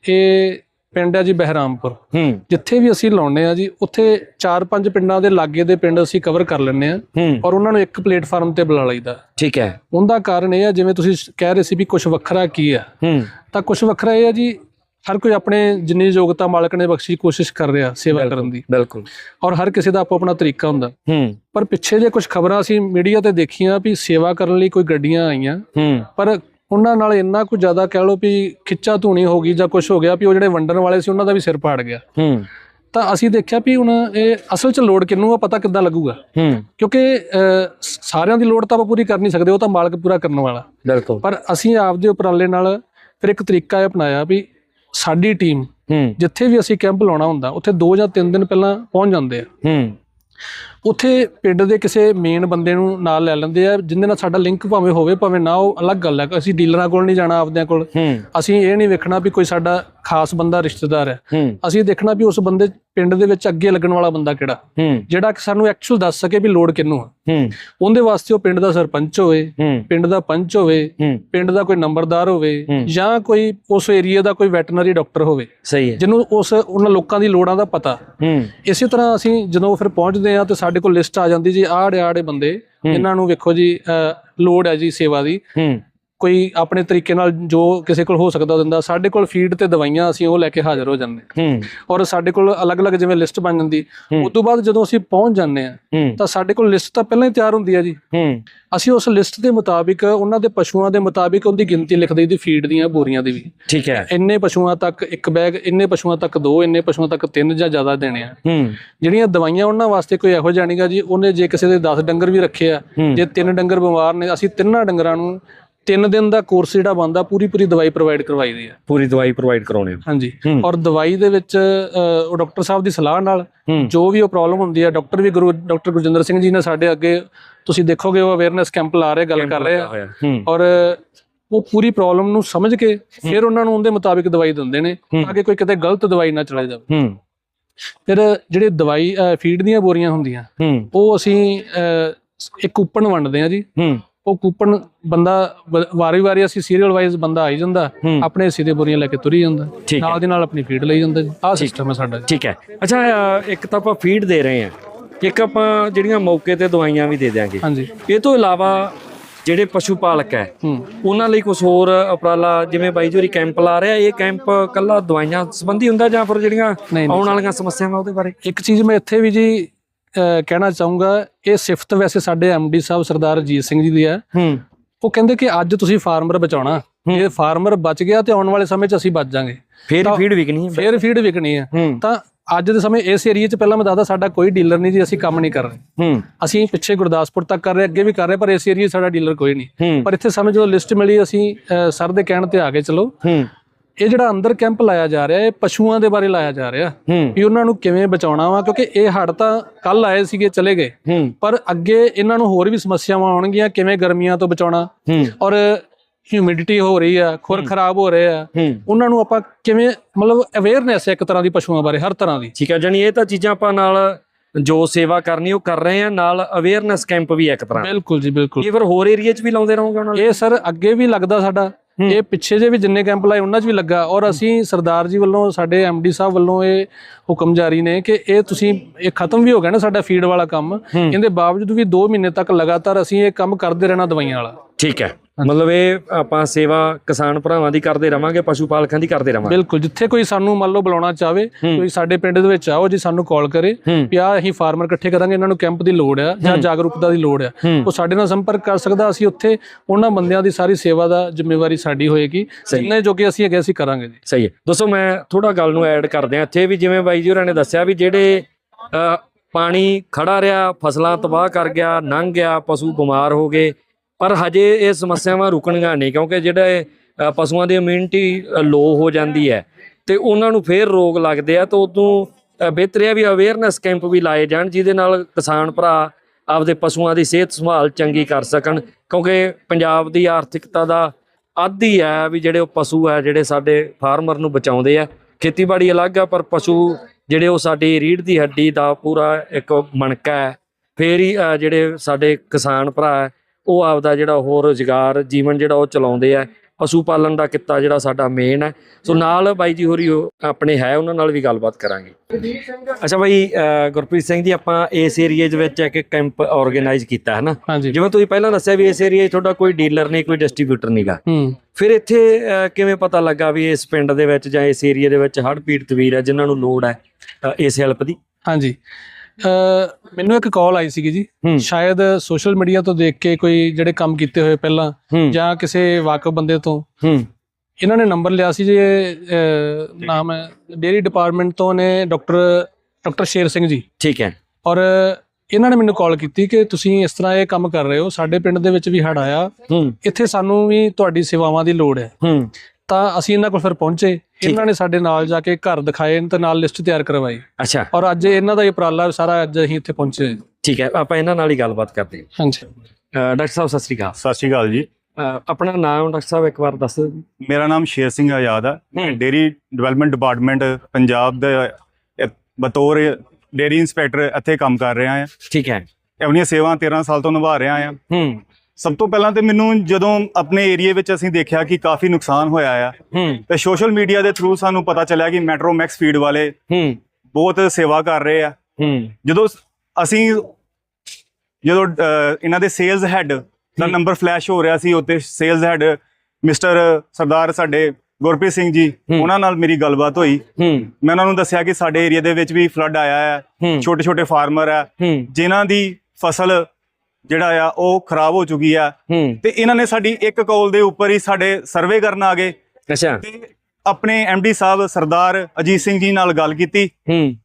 ਇਹ ਪਿੰਡ ਹੈ ਜੀ ਬਹਿਰਾਮਪੁਰ। ਹੂੰ। ਜਿੱਥੇ ਵੀ ਅਸੀਂ ਲਾਉਣੇ ਆ ਜੀ ਉੱਥੇ 4-5 ਪਿੰਡਾਂ ਦੇ ਲਾਗੇ ਦੇ ਪਿੰਡ ਅਸੀਂ ਕਵਰ ਕਰ ਲੈਂਦੇ ਆ ਔਰ ਉਹਨਾਂ ਨੂੰ ਇੱਕ ਪਲੇਟਫਾਰਮ ਤੇ ਬੁਲਾ ਲਈਦਾ। ਠੀਕ ਹੈ। ਉਹਦਾ ਕਾਰਨ ਇਹ ਆ ਜਿਵੇਂ ਤੁਸੀਂ ਕਹਿ ਰਹੇ ਸੀ ਵੀ ਕੁਝ ਵੱਖਰਾ ਕੀ ਆ। ਹੂੰ। ਤਾਂ ਕੁਝ ਵੱਖਰਾ ਇਹ ਆ ਜੀ ਹਰ ਕੋਈ ਆਪਣੇ ਜਿੰਨੀ ਯੋਗਤਾ ਮਾਲਕ ਨੇ ਬਖਸ਼ੀ ਕੋਸ਼ਿਸ਼ ਕਰ ਰਿਹਾ ਸੇਵਾ ਕਰਨ ਦੀ। ਬਿਲਕੁਲ। ਔਰ ਹਰ ਕਿਸੇ ਦਾ ਆਪੋ ਆਪਣਾ ਤਰੀਕਾ ਹੁੰਦਾ। ਹੂੰ। ਪਰ ਪਿੱਛੇ ਜੇ ਕੁਝ ਖਬਰਾਂ ਅਸੀਂ ਮੀਡੀਆ ਤੇ ਦੇਖੀਆਂ ਵੀ ਸੇਵਾ ਕਰਨ ਲਈ ਕੋਈ ਗੱਡੀਆਂ ਆਈਆਂ ਹੂੰ। ਪਰ ਉਹਨਾਂ ਨਾਲ ਇੰਨਾ ਕੁ ਜ਼ਿਆਦਾ ਕਹਿ ਲਓ ਵੀ ਖਿੱਚਾ ਧੂਣੀ ਹੋ ਗਈ ਜਾਂ ਕੁਝ ਹੋ ਗਿਆ ਵੀ ਉਹ ਜਿਹੜੇ ਵੰਡਣ ਵਾਲੇ ਸੀ ਉਹਨਾਂ ਦਾ ਵੀ ਸਿਰ ਪਾੜ ਗਿਆ। ਹੂੰ। ਤਾਂ ਅਸੀਂ ਦੇਖਿਆ ਵੀ ਹੁਣ ਇਹ ਅਸਲ 'ਚ ਲੋੜ ਕਿੰਨੂੰ ਆ ਪਤਾ ਕਿੱਦਾਂ ਲੱਗੂਗਾ। ਹੂੰ। ਕਿਉਂਕਿ ਸਾਰਿਆਂ ਦੀ ਲੋੜ ਤਾਂ ਆਪਾਂ ਪੂਰੀ ਕਰ ਨਹੀਂ ਸਕਦੇ ਉਹ ਤਾਂ ਮਾਲਕ ਪੂਰਾ ਕਰਨ ਵਾਲਾ। ਬਿਲਕੁਲ। ਪਰ ਅਸੀਂ ਆਪਦੇ ਉਪਰਾਲੇ ਨਾਲ ਫਿਰ ਇੱਕ ਤਰੀਕਾ ਇਹ ਅਪਣਾਇਆ ਵੀ ਸਾਡੀ ਟੀਮ ਜਿੱਥੇ ਵੀ ਅਸੀਂ ਕੈਂਪ ਲਾਉਣਾ ਹੁੰਦਾ ਉੱਥੇ 2 ਜਾਂ 3 ਦਿਨ ਪਹਿਲਾਂ ਪਹੁੰਚ ਜਾਂਦੇ ਆ। ਹੂੰ। ਉੱਥੇ ਪਿੰਡ ਦੇ ਕਿਸੇ ਮੇਨ ਬੰਦੇ ਨੂੰ ਨਾਲ ਲੈ ਲੈਂਦੇ ਆ ਜਿੰਦੇ ਨਾਲ ਸਾਡਾ ਲਿੰਕ ਭਾਵੇਂ ਹੋਵੇ ਭਾਵੇਂ ਨਾ ਉਹ ਅਲੱਗ ਗੱਲ ਹੈ ਅਸੀਂ ਡੀਲਰਾਂ ਕੋਲ ਨਹੀਂ ਜਾਣਾ ਆਪਦਿਆਂ ਕੋਲ। ਅਸੀਂ ਇਹ ਨਹੀਂ ਵੇਖਣਾ ਵੀ ਕੋਈ ਸਾਡਾ ਖਾਸ ਬੰਦਾ ਰਿਸ਼ਤੇਦਾਰ ਹੈ। ਅਸੀਂ ਦੇਖਣਾ ਵੀ ਉਸ ਬੰਦੇ ਪਿੰਡ ਦੇ ਵਿੱਚ ਅੱਗੇ ਲੱਗਣ ਵਾਲਾ ਬੰਦਾ ਕਿਹੜਾ। ਜਿਹੜਾ ਕਿ ਸਾਨੂੰ ਐਕਚੁਅਲ ਦੱਸ ਸਕੇ ਵੀ ਲੋੜ ਕਿਹਨੂੰ ਆ। ਹੂੰ। ਉਹਦੇ ਵਾਸਤੇ ਉਹ ਪਿੰਡ ਦਾ ਸਰਪੰਚ ਹੋਵੇ ਪਿੰਡ ਦਾ ਪੰਚ ਹੋਵੇ ਪਿੰਡ ਦਾ ਕੋਈ ਨੰਬਰਦਾਰ ਹੋਵੇ। ਜਾਂ ਕੋਈ ਉਸ ਏਰੀਆ ਦਾ ਕੋਈ ਵੈਟਰਨਰੀ ਡਾਕਟਰ ਹੋਵੇ। ਜਿਹਨੂੰ ਉਸ ਉਹਨਾਂ ਲੋਕਾਂ ਦੀ ਲੋੜਾਂ ਦਾ ਪਤਾ। ਇਸੇ ਤਰ੍ਹਾਂ ਅਸੀਂ ਜਦੋਂ ਫਿਰ ਪਹੁੰਚਦੇ ਆ ਤੇ ਸਾਡੇ ਕੋਲ ਲਿਸਟ ਆ ਜਾਂਦੀ ਜੀ ਆੜੇ ਆੜੇ ਬੰਦੇ ਇਹਨਾਂ ਨੂੰ ਵੇਖੋ ਜੀ ਲੋੜ ਹੈ ਜੀ ਸੇਵਾ ਦੀ। ਕੋਈ ਆਪਣੇ ਤਰੀਕੇ ਨਾਲ ਜੋ ਕਿਸੇ ਕੋਲ ਹੋ ਸਕਦਾ ਦਿੰਦਾ। ਸਾਡੇ ਕੋਲ ਫੀਡ ਤੇ ਦਵਾਈਆਂ ਅਸੀਂ ਉਹ ਲੈ ਕੇ ਹਾਜ਼ਰ ਹੋ ਜਾਂਦੇ ਹਾਂ। ਔਰ ਸਾਡੇ ਕੋਲ ਅਲੱਗ-ਅਲੱਗ ਜਿਵੇਂ ਲਿਸਟ ਬਣ ਜਾਂਦੀ। ਉਸ ਤੋਂ ਬਾਅਦ ਜਦੋਂ ਅਸੀਂ ਪਹੁੰਚ ਜਾਂਦੇ ਆ ਤਾਂ ਸਾਡੇ ਕੋਲ ਲਿਸਟ ਤਾਂ ਪਹਿਲਾਂ ਹੀ ਤਿਆਰ ਹੁੰਦੀ ਆ ਜੀ। ਹੂੰ। ਅਸੀਂ ਉਸ ਲਿਸਟ ਦੇ ਮੁਤਾਬਿਕ ਉਹਨਾਂ ਦੇ ਪਸ਼ੂਆਂ ਦੇ ਮੁਤਾਬਿਕ ਉਹਦੀ ਗਿਣਤੀ ਲਿਖ ਦਈਦੀ ਫੀਡ ਦੀਆਂ ਬੋਰੀਆਂ ਦੀ ਵੀ। ਠੀਕ ਹੈ। ਇੰਨੇ ਪਸ਼ੂਆਂ ਤੱਕ ਇੱਕ ਬੈਗ ਇੰਨੇ ਪਸ਼ੂਆਂ ਤੱਕ ਦੋ ਇੰਨੇ ਪਸ਼ੂਆਂ ਤੱਕ ਤਿੰਨ ਜਾਂ ਜ਼ਿਆਦਾ ਦੇਣੇ ਆ। ਹੂੰ। ਜਿਹੜੀਆਂ ਦਵਾਈਆਂ ਉਹਨਾਂ ਵਾਸਤੇ ਕੋਈ ਇਹੋ ਨਹੀਂਗਾ ਜੀ ਉਹਨੇ ਜੇ ਕਿਸੇ ਦੇ 10 ਡੰਗਰ ਵੀ ਰੱਖੇ ਆ। ਜੇ ਤਿੰਨ ਡੰਗਰ ਬਿਮਾਰ ਨੇ ਅਸੀਂ ਤਿੰਨਾਂ ਡੰਗਰਾਂ ਨੂੰ ਤਿੰਨ ਦਿਨ ਦਾ ਕੋਰਸ ਜਿਹੜਾ ਬੰਦਾ ਪੂਰੀ ਪੂਰੀ ਦਵਾਈ ਪ੍ਰੋਵਾਈਡ ਕਰਵਾਈ ਦੀ ਆ। ਪੂਰੀ ਦਵਾਈ ਪ੍ਰੋਵਾਈਡ ਕਰਾਉਣੇ ਹੋ ਹਾਂਜੀ। ਹੂੰ। ਔਰ ਦਵਾਈ ਦੇ ਵਿੱਚ ਅ, ਉਹ ਡਾਕਟਰ ਸਾਹਿਬ ਦੀ ਸਲਾਹ ਨਾਲ ਹੂੰ। ਜੋ ਵੀ ਉਹ ਪ੍ਰੋਬਲਮ ਹੁੰਦੀ ਹੈ ਡਾਕਟਰ ਵੀ ਗੁਰੂ ਡਾਕਟਰ ਗੁਰਜਿੰਦਰ ਸਿੰਘ ਜੀ ਨੇ ਸਾਡੇ ਅੱਗੇ ਤੁਸੀਂ ਦੇਖੋਗੇ ਉਹ ਅਵੇਅਰਨੈਸ ਕੈਂਪ ਲਾ ਰਹੇ ਗੱਲ ਕਰ ਰਹੇ ਆ। ਹੂੰ। ਔਰ ਉਹ ਪੂਰੀ ਪ੍ਰੋਬਲਮ ਨੂੰ ਸਮਝ ਕੇ ਫਿਰ ਉਹਨਾਂ ਨੂੰ ਉਹਦੇ ਮੁਤਾਬਿਕ ਦਵਾਈ ਦਿੰਦੇ ਨੇ ਤਾਂ ਕਿ ਕੋਈ ਕਿਤੇ ਗਲਤ ਦਵਾਈ ਨਾ ਚਲੇ ਜਾਵੇ। ਹੂੰ। ਫਿਰ ਜਿਹੜੇ ਦਵਾਈ ਫੀਡ ਦੀਆਂ ਬੋਰੀਆਂ ਹੁੰਦੀਆਂ ਹੂੰ। ਉਹ ਅਸੀਂ ਅਹ, ਇੱਕ ਕੂਪਨ ਵੰਡਦੇ ਆ ਜੀ। ਹੂੰ। ਉਹ ਕੂਪਨ ਬੰਦਾ ਵਾਰੀ-ਵਾਰੀ ਅਸੀਂ ਸੀਰੀਅਲ ਵਾਈਜ਼ ਬੰਦਾ ਆਈ ਜਾਂਦਾ। ਆਪਣੇ ਹਿੱਸੇ ਦੀਆਂ ਬੋਰੀਆਂ ਲੈ ਕੇ ਤੁਰੀ ਜਾਂਦਾ। ਨਾਲ ਦੀ ਨਾਲ ਆਪਣੀ ਫੀਡ ਲਈ ਜਾਂਦਾ ਜੀ। ਆਹ ਸਿਸਟਮ ਹੈ ਸਾਡਾ ਠੀਕ ਹੈ। ਅੱਛਾ ਇੱਕ ਤਾਂ ਆਪਾਂ ਫੀਡ ਦੇ ਰਹੇ ਹਾਂ। ਇੱਕ ਆਪਾਂ ਜਿਹੜੀਆਂ ਮੌਕੇ ਤੇ ਦਵਾਈਆਂ ਵੀ ਦੇ ਦਿਆਂਗੇ। ਹਾਂਜੀ। ਇਹ ਤੋਂ ਇਲਾਵਾ ਜਿਹੜੇ ਪਸ਼ੂ ਪਾਲਕ ਹੈ ਉਹਨਾਂ ਲਈ ਕੁਝ ਹੋਰ ਉਪਰਾਲਾ ਜਿਵੇਂ ਬਾਈ ਜੋਰੀ ਕੈਂਪ ਲਾ ਰਿਹਾ ਇਹ ਕੈਂਪ ਕੱਲਾ ਦਵਾਈਆਂ ਸੰਬੰਧੀ ਹੁੰਦਾ ਜਾਂ ਫਿਰ ਜਿਹੜੀਆਂ ਆਉਣ ਵਾਲੀਆਂ ਸਮੱਸਿਆਵਾਂ ਉਹਦੇ ਬਾਰੇ? ਇੱਕ ਚੀਜ਼ ਮੈਂ ਇੱਥੇ ਵੀ ਜੀ ਕਹਿਣਾ ਚਾਹੂੰਗਾ ਇਹ ਸਿਫਤ ਵੈਸੇ ਸਾਡੇ ਐਮਡੀ ਸਾਹਿਬ ਸਰਦਾਰ ਰਜੀਤ ਸਿੰਘ ਜੀ ਦੀ ਹੈ। ਹੂੰ। ਉਹ ਕਹਿੰਦੇ ਕਿ ਅੱਜ ਤੁਸੀਂ ਫਾਰਮਰ ਬਚਾਉਣਾ। ਜੇ ਫਾਰਮਰ ਬਚ ਗਿਆ ਤੇ ਆਉਣ ਵਾਲੇ ਸਮੇਂ 'ਚ ਅਸੀਂ ਬਚ ਜਾਾਂਗੇ। ਫੇਰ ਫੀਡ ਵਿਕਣੀ ਹੈ। ਫੇਰ ਫੀਡ ਵਿਕਣੀ ਹੈ। ਤਾਂ ਅੱਜ ਦੇ ਸਮੇਂ ਇਸ ਏਰੀਆ 'ਚ ਪਹਿਲਾਂ ਮੈਂ ਦੱਸਦਾ ਸਾਡਾ ਕੋਈ ਡੀਲਰ ਨਹੀਂ ਜੀ ਅਸੀਂ ਕੰਮ ਨਹੀਂ ਕਰ ਰਹੇ। ਹੂੰ। ਅਸੀਂ ਪਿੱਛੇ ਗੁਰਦਾਸਪੁਰ ਤੱਕ ਕਰ ਰਹੇ ਅੱਗੇ ਵੀ ਕਰ ਰਹੇ ਪਰ ਇਸ ਏਰੀਆ 'ਚ ਸਾਡਾ ਡੀਲਰ ਕੋਈ ਨਹੀਂ। ਪਰ ਇੱਥੇ ਸਾਨੂੰ ਜਦੋਂ ਲਿਸਟ ਮਿਲੀ ਅਸੀਂ ਸਰ ਦੇ ਕਹਿਣ ਤੇ ਆ ਗਏ ਚਲੋ। ਹੂੰ। ਇਹ ਜਿਹੜਾ ਅੰਦਰ ਕੈਂਪ ਲਾਇਆ ਜਾ ਰਿਹਾ ਇਹ ਪਸ਼ੂਆਂ ਦੇ ਬਾਰੇ ਲਾਇਆ ਜਾ ਰਿਹਾ। ਵੀ ਉਹਨਾਂ ਨੂੰ ਕਿਵੇਂ ਬਚਾਉਣਾ ਵਾ ਕਿਉਂਕਿ ਇਹ ਹੜ ਤਾਂ ਕੱਲ ਆਏ ਸੀਗੇ ਚਲੇ ਗਏ। ਪਰ ਅੱਗੇ ਇਹਨਾਂ ਨੂੰ ਹੋਰ ਵੀ ਸਮੱਸਿਆਵਾਂ ਆਉਣਗੀਆਂ ਕਿਵੇਂ ਗਰਮੀਆਂ ਤੋਂ ਬਚਾਉਣਾ। ਔਰ ਹਿਊਮਿਡਿਟੀ ਹੋ ਰਹੀ ਆ ਖੁਰ ਖਰਾਬ ਹੋ ਰਹੇ ਆ। ਉਹਨਾਂ ਨੂੰ ਆਪਾਂ ਕਿਵੇਂ ਮਤਲਬ ਅਵੇਅਰਨੈਸ ਹੈ ਇੱਕ ਤਰ੍ਹਾਂ ਦੀ ਪਸ਼ੂਆਂ ਬਾਰੇ ਹਰ ਤਰ੍ਹਾਂ ਦੀ। ਠੀਕ ਹੈ ਜਾਨੀ ਇਹ ਤਾਂ ਚੀਜ਼ਾਂ ਆਪਾਂ ਨਾਲ ਜੋ ਸੇਵਾ ਕਰਨੀ ਉਹ ਕਰ ਰਹੇ ਆ ਨਾਲ ਅਵੇਅਰਨੈਸ ਕੈਂਪ ਵੀ ਇੱਕ ਤਰ੍ਹਾਂ। ਬਿਲਕੁਲ ਜੀ ਬਿਲਕੁਲ। ਇਹ ਫਿਰ ਹੋਰ ਏਰੀਆ 'ਚ ਵੀ ਲਾਉਂਦੇ ਰਹੋਗੇ ਉਹਨਾਂ ਨਾਲ ਇਹ ਸਰ ਅੱਗੇ ਵੀ ਲੱਗਦਾ ਸਾਡਾ। ਇਹ ਪਿੱਛੇ ਜੇ ਵੀ ਜਿੰਨੇ ਕੈਂਪ ਲਾਏ ਉਹਨਾਂ 'ਚ ਵੀ ਲੱਗਾ। ਔਰ ਅਸੀਂ ਸਰਦਾਰ ਜੀ ਵੱਲੋਂ ਸਾਡੇ ਐਮਡੀ ਸਾਹਿਬ ਵੱਲੋਂ ਇਹ ਹੁਕਮ ਜਾਰੀ ਨੇ ਕਿ ਇਹ ਤੁਸੀਂ ਇਹ ਖਤਮ ਵੀ ਹੋ ਗਿਆ ਨਾ ਸਾਡਾ ਫੀਡ ਵਾਲਾ ਕੰਮ। ਇਹਦੇ ਬਾਵਜੂਦ ਵੀ 2 ਮਹੀਨੇ ਤੱਕ ਲਗਾਤਾਰ ਅਸੀਂ ਇਹ ਕੰਮ ਕਰਦੇ ਰਹਿਣਾ ਦਵਾਈਆਂ ਵਾਲਾ। ਠੀਕ ਹੈ। ਮਤਲਬ ਇਹ ਆਪਾਂ ਸੇਵਾ ਕਿਸਾਨ ਭਰਾਵਾਂ ਦੀ ਕਰਦੇ ਰਵਾਂਗੇ ਪਸ਼ੂ ਪਾਲਕਾਂ ਦੀ ਕਰਦੇ ਰਵਾਂਗੇ। ਬਿਲਕੁਲ ਜਿੱਥੇ ਕੋਈ ਸਾਨੂੰ ਮੰਨ ਲਓ ਬੁਲਾਉਣਾ ਚਾਹਵੇ ਕੋਈ ਸਾਡੇ ਪਿੰਡ ਦੇ ਵਿੱਚ ਆਓ ਜੀ ਸਾਨੂੰ ਕਾਲ ਕਰੇ ਹੂੰ। ਵੀ ਆ ਅਸੀਂ ਫਾਰਮਰ ਇਕੱਠੇ ਕਰਾਂਗੇ ਇਹਨਾਂ ਨੂੰ ਕੈਂਪ ਦੀ ਲੋੜ ਆ ਜਾਂ ਜਾਗਰੂਕਤਾ ਦੀ ਲੋੜ ਆ। ਉਹ ਸਾਡੇ ਨਾਲ ਸੰਪਰਕ ਕਰ ਸਕਦਾ ਅਸੀਂ ਉੱਥੇ ਉਹਨਾਂ ਬੰਦਿਆਂ ਦੀ ਸਾਰੀ ਸੇਵਾ ਦਾ ਜ਼ਿੰਮੇਵਾਰੀ ਸਾਡੀ ਹੋਏਗੀ ਜਿੰਨੇ ਜੋਗੇ ਅਸੀਂ ਹੈਗੇ ਅਸੀਂ ਕਰਾਂਗੇ ਜੀ। ਸਹੀ ਹੈ। ਦੋਸਤੋ ਮੈਂ ਥੋੜਾ ਗੱਲ ਨੂੰ ਐਡ ਕਰਦੇ ਆ ਇੱਥੇ ਵੀ ਜਿਵੇਂ ਬਾਈ ਜੀ ਹੋਰਾਂ ਨੇ ਦੱਸਿਆ ਵੀ ਜਿਹੜੇ ਪਾਣੀ ਖੜਾ ਰਿਹਾ ਫਸਲਾਂ ਤਬਾਹ ਕਰ ਗਿਆ ਲੰਘ ਗਿਆ ਪਸ਼ੂ ਬਿਮਾਰ ਹੋ ਗਏ ਪਰ ਹਜੇ ਇਹ ਸਮੱਸਿਆਵਾਂ ਰੁਕਣਗੀਆਂ ਨਹੀਂ, ਕਿਉਂਕਿ ਜਿਹੜਾ ਇਹ ਪਸ਼ੂਆਂ ਦੀ ਇਮਿਊਨਿਟੀ ਲੋ ਹੋ ਜਾਂਦੀ ਹੈ। ਤੇ ਉਹਨਾਂ ਨੂੰ ਫੇਰ ਰੋਗ ਲੱਗਦੇ ਆ, ਤਾਂ ਉਦੋਂ ਬਿਹਤਰ ਹੈ ਵੀ ਅਵੇਅਰਨੈਸ ਕੈਂਪ ਵੀ ਲਾਏ ਜਾਣ, ਜਿਹਦੇ ਨਾਲ ਕਿਸਾਨ ਭਰਾ ਆਪਦੇ ਪਸ਼ੂਆਂ ਦੀ ਸਿਹਤ ਸੰਭਾਲ ਚੰਗੀ ਕਰ ਸਕਣ। ਕਿਉਂਕਿ ਪੰਜਾਬ ਦੀ ਆਰਥਿਕਤਾ ਦਾ ਆਦੀ ਹੈ ਵੀ ਜਿਹੜੇ ਉਹ ਪਸ਼ੂ ਹੈ ਜਿਹੜੇ ਸਾਡੇ ਫਾਰਮਰ ਨੂੰ ਬਚਾਉਂਦੇ ਆ। ਖੇਤੀਬਾੜੀ ਅਲੱਗ ਆ, ਪਰ ਪਸ਼ੂ ਜਿਹੜੇ ਉਹ ਸਾਡੀ ਰੀੜ੍ਹ ਦੀ ਹੱਡੀ ਦਾ ਪੂਰਾ ਇੱਕ ਮਣਕਾ ਹੈ। ਫੇਰ ਹੀ ਜਿਹੜੇ ਸਾਡੇ ਕਿਸਾਨ ਭਰਾ ਉਹ ਆਪਦਾ ਜਿਹੜਾ ਹੋਰ ਰੁਜ਼ਗਾਰ ਜੀਵਨ ਜਿਹੜਾ ਉਹ ਚਲਾਉਂਦੇ ਆ। ਪਸ਼ੂ ਪਾਲਣ ਦਾ ਕਿੱਤਾ ਜਿਹੜਾ ਸਾਡਾ ਮੇਨ ਹੈ ਸੋ ਨਾਲ ਬਾਈ ਜੀ ਹੋਰੀ ਉਹ ਆਪਣੇ ਹੈ ਉਹਨਾਂ ਨਾਲ ਵੀ ਗੱਲਬਾਤ ਕਰਾਂਗੇ। ਅੱਛਾ ਬਾਈ ਗੁਰਪ੍ਰੀਤ ਸਿੰਘ ਜੀ ਆਪਾਂ ਇਸ ਏਰੀਏ ਦੇ ਵਿੱਚ ਇੱਕ ਕੈਂਪ ਆਰਗੇਨਾਈਜ਼ ਕੀਤਾ ਹੈ ਨਾ ਜਿਵੇਂ ਤੁਸੀਂ ਪਹਿਲਾਂ ਦੱਸਿਆ ਵੀ ਇਸ ਏਰੀਏ 'ਚ ਤੁਹਾਡਾ ਕੋਈ ਡੀਲਰ ਨਹੀਂ ਕੋਈ ਡਿਸਟ੍ਰੀਬਿਊਟਰ ਨਹੀਂਗਾ ਫਿਰ ਇੱਥੇ ਕਿਵੇਂ ਪਤਾ ਲੱਗਾ ਵੀ ਇਸ ਪਿੰਡ ਦੇ ਵਿੱਚ ਜਾਂ ਇਸ ਏਰੀਆ ਦੇ ਵਿੱਚ ਹੜ੍ਹ ਪੀੜਤ ਵੀਰ ਹੈ ਜਿਨ੍ਹਾਂ ਨੂੰ ਲੋੜ ਹੈ ਇਸ ਹੈਲਪ ਦੀ? ਹਾਂਜੀ। ਮੈਨੂੰ ਇੱਕ ਕਾਲ ਆਈ ਸੀਗੀ ਜੀ। ਸ਼ਾਇਦ ਸੋਸ਼ਲ ਮੀਡੀਆ ਤੋਂ ਦੇਖ ਕੇ ਕੋਈ ਜਿਹੜੇ ਕੰਮ ਕੀਤੇ ਹੋਏ ਪਹਿਲਾਂ ਜਾਂ ਕਿਸੇ ਵਾਕਫ ਬੰਦੇ ਤੋਂ। ਇਹਨਾਂ ਨੇ ਨੰਬਰ ਲਿਆ ਸੀ ਜੀ ਨਾਮ ਹੈ ਡੇਰੀ ਡਿਪਾਰਟਮੈਂਟ ਤੋਂ ਨੇ ਡਾਕਟਰ ਡਾਕਟਰ ਸ਼ੇਰ ਸਿੰਘ ਜੀ। ਠੀਕ ਹੈ। ਔਰ ਇਹਨਾਂ ਨੇ ਮੈਨੂੰ ਕਾਲ ਕੀਤੀ ਕਿ ਤੁਸੀਂ ਇਸ ਤਰ੍ਹਾਂ ਇਹ ਕੰਮ ਕਰ ਰਹੇ ਹੋ ਸਾਡੇ ਪਿੰਡ ਦੇ ਵਿੱਚ ਵੀ ਹੜ ਆਇਆ। ਇੱਥੇ ਸਾਨੂੰ ਵੀ ਤੁਹਾਡੀ ਸੇਵਾਵਾਂ ਦੀ ਲੋੜ ਹੂੰ। ਤਾਂ ਅਸੀਂ ਇਹਨਾਂ ਕੋਲ ਫਿਰ ਪਹੁੰਚੇ। ਇਹਨਾਂ ਨੇ ਸਾਡੇ ਨਾਲ ਜਾ ਕੇ ਘਰ ਦਿਖਾਏ ਤੇ ਨਾਲ ਲਿਸਟ ਤਿਆਰ ਕਰਵਾਈ। ਅੱਛਾ। ਔਰ ਅੱਜ ਇਹਨਾਂ ਦਾ ਇਹ ਉਪਰਾਲਾ ਸਾਰਾ ਅੱਜ ਅਸੀਂ ਇੱਥੇ ਪਹੁੰਚੇ ਠੀਕ ਹੈ ਆਪਾਂ ਇਹਨਾਂ ਨਾਲ ਹੀ ਗੱਲਬਾਤ ਕਰਦੇ ਹਾਂਜੀ। ਹਾਂ ਅਹ, ਡਾਕਟਰ ਸਾਹਿਬ ਸਤਿ ਸ੍ਰੀ ਅਕਾਲ। ਸਤਿ ਸ਼੍ਰੀ ਅਕਾਲ ਜੀ। ਆਪਣਾ ਨਾਮ ਡਾਕਟਰ ਸਾਹਿਬ ਇੱਕ ਵਾਰ ਦੱਸ ਦਿਓ। ਮੇਰਾ ਨਾਮ ਸ਼ੇਰ ਸਿੰਘ ਆਜ਼ਾਦ ਹੈ ਹੂੰ। ਡੇਰੀ ਡਿਵੈਲਪਮੈਂਟ ਡਿਪਾਰਟਮੈਂਟ ਪੰਜਾਬ ਦੇ ਬਤੌਰ ਡੇਰੀ ਇੰਸਪੈਕਟਰ ਇੱਥੇ ਕੰਮ ਕਰ ਰਿਹਾ ਹਾਂ ਠੀਕ ਹੈ। ਆਪਣੀਆਂ ਸੇਵਾਵਾਂ 13 ਸਾਲ ਤੋਂ ਨਿਭਾ ਰਿਹਾ ਹਾਂ ਹੂੰ। ਸਭ ਤੋਂ ਪਹਿਲਾਂ ਤੇ ਮੈਨੂੰ ਜਦੋਂ ਆਪਣੇ ਏਰੀਆ ਵਿੱਚ ਅਸੀਂ ਦੇਖਿਆ ਕਿ ਕਾਫੀ ਨੁਕਸਾਨ ਹੋਇਆ ਆ ਹੂੰ। ਤੇ ਸੋਸ਼ਲ ਮੀਡੀਆ ਦੇ ਥਰੂ ਸਾਨੂੰ ਪਤਾ ਚੱਲਿਆ ਕਿ ਮੈਟਰੋ ਮੈਕਸ ਫੀਡ ਵਾਲੇ ਹੂੰ। ਬਹੁਤ ਸੇਵਾ ਕਰ ਰਹੇ ਆ। ਹੂੰ। ਜਦੋਂ ਅਸੀਂ ਜਦੋਂ ਅਹ, ਇਹਨਾਂ ਦੇ ਸੇਲਸ ਹੈੱਡ ਦਾ। ਨੰਬਰ ਫਲੈਸ਼ ਹੋ ਰਿਹਾ ਸੀ ਉੱਤੇ ਸੇਲਸ ਹੈੱਡ ਮਿਸਟਰ ਸਰਦਾਰ ਸਾਡੇ ਗੁਰਪ੍ਰੀਤ ਸਿੰਘ ਜੀ ਹੂੰ। ਉਹਨਾਂ ਨਾਲ ਮੇਰੀ ਗੱਲਬਾਤ ਹੋਈ। ਹੂੰ। ਮੈਂ ਉਹਨਾਂ ਨੂੰ ਦੱਸਿਆ ਕਿ ਸਾਡੇ ਏਰੀਆ ਦੇ ਵਿੱਚ ਵੀ ਫਲੱਡ ਆਇਆ ਹੈ ਹੂੰ। ਛੋਟੇ ਛੋਟੇ ਫਾਰਮਰ ਹੈ ਹੂੰ। ਜਿਨ੍ਹਾਂ ਦੀ ਫਸਲ ਜਿਹੜਾ ਆ ਉਹ ਖਰਾਬ ਹੋ ਚੁੱਕੀ ਆ। ਤੇ ਇਹਨਾਂ ਨੇ ਸਾਡੀ ਇੱਕ ਕਾਲ ਦੇ ਉੱਪਰ ਹੀ ਸਾਡੇ ਸਰਵੇ ਕਰਨ ਆ ਗਏ। ਅੱਛਾ। ਤੇ ਆਪਣੇ ਡੀ ਸਾਹਿਬ ਸਰਦਾਰ ਅਜੀਤ ਸਿੰਘ ਜੀ ਨਾਲ ਗੱਲ ਕੀਤੀ।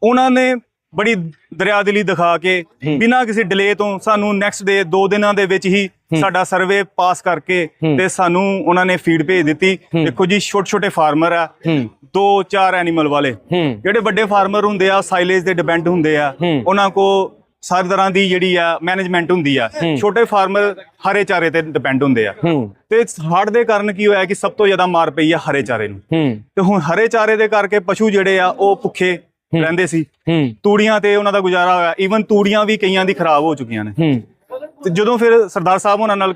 ਉਹਨਾਂ ਨੇ ਬੜੀ ਦਰਿਆਦਿਲੀ ਦਿਖਾ ਕੇ। ਬਿਨਾਂ ਕਿਸੇ ਡਿਲੇ ਤੋਂ ਸਾਨੂੰ ਨੈਕਸਟ ਡੇ 2 ਦਿਨਾਂ ਦੇ ਵਿੱਚ ਹੀ। ਸਾਡਾ ਸਰਵੇ ਪਾਸ ਕਰਕੇ। ਤੇ ਸਾਨੂੰ ਉਹਨਾਂ ਨੇ ਫੀਡ ਭੇਜ ਦਿੱਤੀ। ਦੇਖੋ ਜੀ ਛੋਟੇ ਛੋਟੇ ਫਾਰਮਰ ਆ ਦੋ ਚਾਰ ਐਨੀਮਲ ਵਾਲੇ। ਜਿਹੜੇ ਵੱਡੇ ਫਾਰਮਰ ਹੁੰਦੇ ਆ ਸਾਈਲੇਜ ਦੇ ਡਿਪੈਂਡ ਹੁੰਦੇ ਆ। ਉਹਨਾਂ ਕੋ ਸਾਰੀ ਤਰ੍ਹਾਂ ਦੀ ਜਿਹੜੀ ਆ ਮੈਨੇਜਮੈਂਟ ਹੁੰਦੀ ਆ। ਛੋਟੇ ਫਾਰਮਰ ਹਰੇ ਚਾਰੇ ਤੇ ਡਿਪੈਂਡ ਹੁੰਦੇ ਆ। ਤੇ ਹੜ੍ਹ ਦੇ ਕਾਰਨ ਕੀ ਹੋਇਆ ਕਿ ਸਭ ਤੋਂ ਜ਼ਿਆਦਾ ਮਾਰ ਪਈ ਆ ਹਰੇ ਚਾਰੇ ਨੂੰ। ਤੇ ਹੁਣ ਹਰੇ ਚਾਰੇ ਦੇ ਕਰਕੇ ਪਸ਼ੂ ਜਿਹੜੇ ਆ ਉਹ ਭੁੱਖੇ ਰਹਿੰਦੇ ਸੀ। ਤੂੜੀਆਂ ਤੇ ਉਹਨਾਂ ਦਾ ਗੁਜ਼ਾਰਾ ਹੋਇਆ। ਈਵਨ ਤੂੜੀਆਂ ਵੀ ਕਈਆਂ ਦੀ ਖਰਾਬ ਹੋ ਚੁੱਕੀਆਂ ਨੇ। ਤੇ ਜਦੋਂ ਫਿਰ ਸਰਦਾਰ ਸਾਹਿਬ ਉਹਨਾਂ ਨਾਲ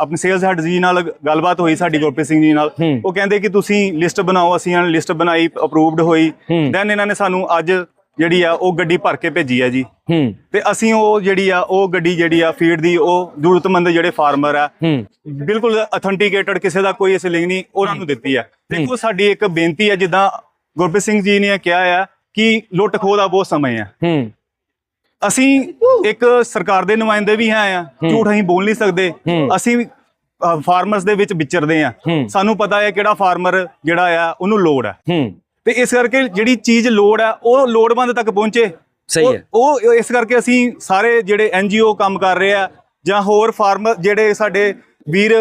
ਆਪਣੇ ਸੇਲਸ ਹੈਡ ਜੀ ਨਾਲ ਗੱਲਬਾਤ ਹੋਈ ਸਾਡੀ ਗੁਰਪ੍ਰੀਤ ਸਿੰਘ ਜੀ ਨਾਲ। ਉਹ ਕਹਿੰਦੇ ਕਿ ਤੁਸੀਂ ਲਿਸਟ ਬਣਾਓ ਅਸੀਂ ਇਹਨਾਂ ਨੇ ਲਿਸਟ ਬਣਾਈ ਅਪਰੂਵਡ ਹੋਈ। ਦੈਨ ਇਹਨਾਂ ਨੇ ਸਾਨੂੰ ਅੱਜ ਜਿਹੜੀ ਆ ਉਹ ਗੱਡੀ ਭਰ ਕੇ ਭੇਜੀ ਆ ਜੀ। ਹੂੰ। ਤੇ ਅਸੀਂ ਉਹ ਜਿਹੜੀ ਆ ਉਹ ਗੱਡੀ ਜਿਹੜੀ ਆ ਫੀਡ ਦੀ ਉਹ ਜ਼ਰੂਰਤਮੰਦ ਜਿਹੜੇ ਫਾਰਮਰ ਆ ਹੂੰ। ਬਿਲਕੁਲ ਅਥੈਂਟੀਕੇਟਡ ਕਿਸੇ ਦਾ ਕੋਈ ਇਸ ਨਹੀਂ ਉਹਨਾਂ ਨੂੰ ਦਿੱਤੀ ਆ। ਦੇਖੋ ਸਾਡੀ ਇੱਕ ਬੇਨਤੀ ਹੈ ਜਿੱਦਾਂ ਗੁਰਪ੍ਰੀਤ ਸਿੰਘ ਜੀ ਨੇ ਕਿਹਾ ਆ ਕਿ ਲੁੱਟ ਖੋਹ ਦਾ ਬਹੁਤ ਸਮਾਂ ਆ। ਹੂੰ। ਅਸੀਂ ਇੱਕ ਸਰਕਾਰ ਦੇ ਨੁਮਾਇੰਦੇ ਵੀ ਹੈ ਆ ਝੂਠ ਅਸੀਂ ਬੋਲ ਨਹੀਂ ਸਕਦੇ। ਅਸੀਂ ਫਾਰਮਰਸ ਦੇ ਵਿੱਚ ਵਿਚਰਦੇ ਆ। ਸਾਨੂੰ ਪਤਾ ਹੈ ਕਿਹੜਾ ਫਾਰਮਰ ਜਿਹੜਾ ਆ ਉਹਨੂੰ ਲੋੜ ਆ। ਹੂੰ। ਤੇ ਇਸ ਕਰਕੇ ਜਿਹੜੀ ਚੀਜ਼ ਲੋੜ ਆ ਉਹ ਲੋੜਵੰਦ ਤੱਕ ਪਹੁੰਚੇ। ਸਹੀ ਹੈ। ਉਹ ਇਸ ਕਰਕੇ ਅਸੀਂ ਸਾਰੇ ਜਿਹੜੇ ਐਨਜੀਓ ਕੰਮ ਕਰ ਰਹੇ ਆ ਜਾਂ ਹੋਰ ਫਾਰਮਰ ਜਿਹੜੇ ਸਾਡੇ ਵੀਰ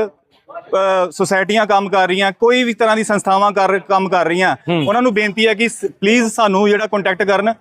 ਸੁਸਾਇਟੀਆਂ ਕੰਮ ਕਰ ਰਹੀਆਂ ਕੋਈ ਵੀ ਤਰ੍ਹਾਂ ਦੀ ਸੰਸਥਾਵਾਂ ਕਰ ਕੰਮ ਕਰ ਰਹੀਆਂ ਉਹਨਾਂ ਨੂੰ ਬੇਨਤੀ ਹੈ ਕਿ ਪਲੀਜ਼ ਸਾਨੂੰ ਜਿਹੜਾ ਕੰਟੈਕਟ ਕਰਨ।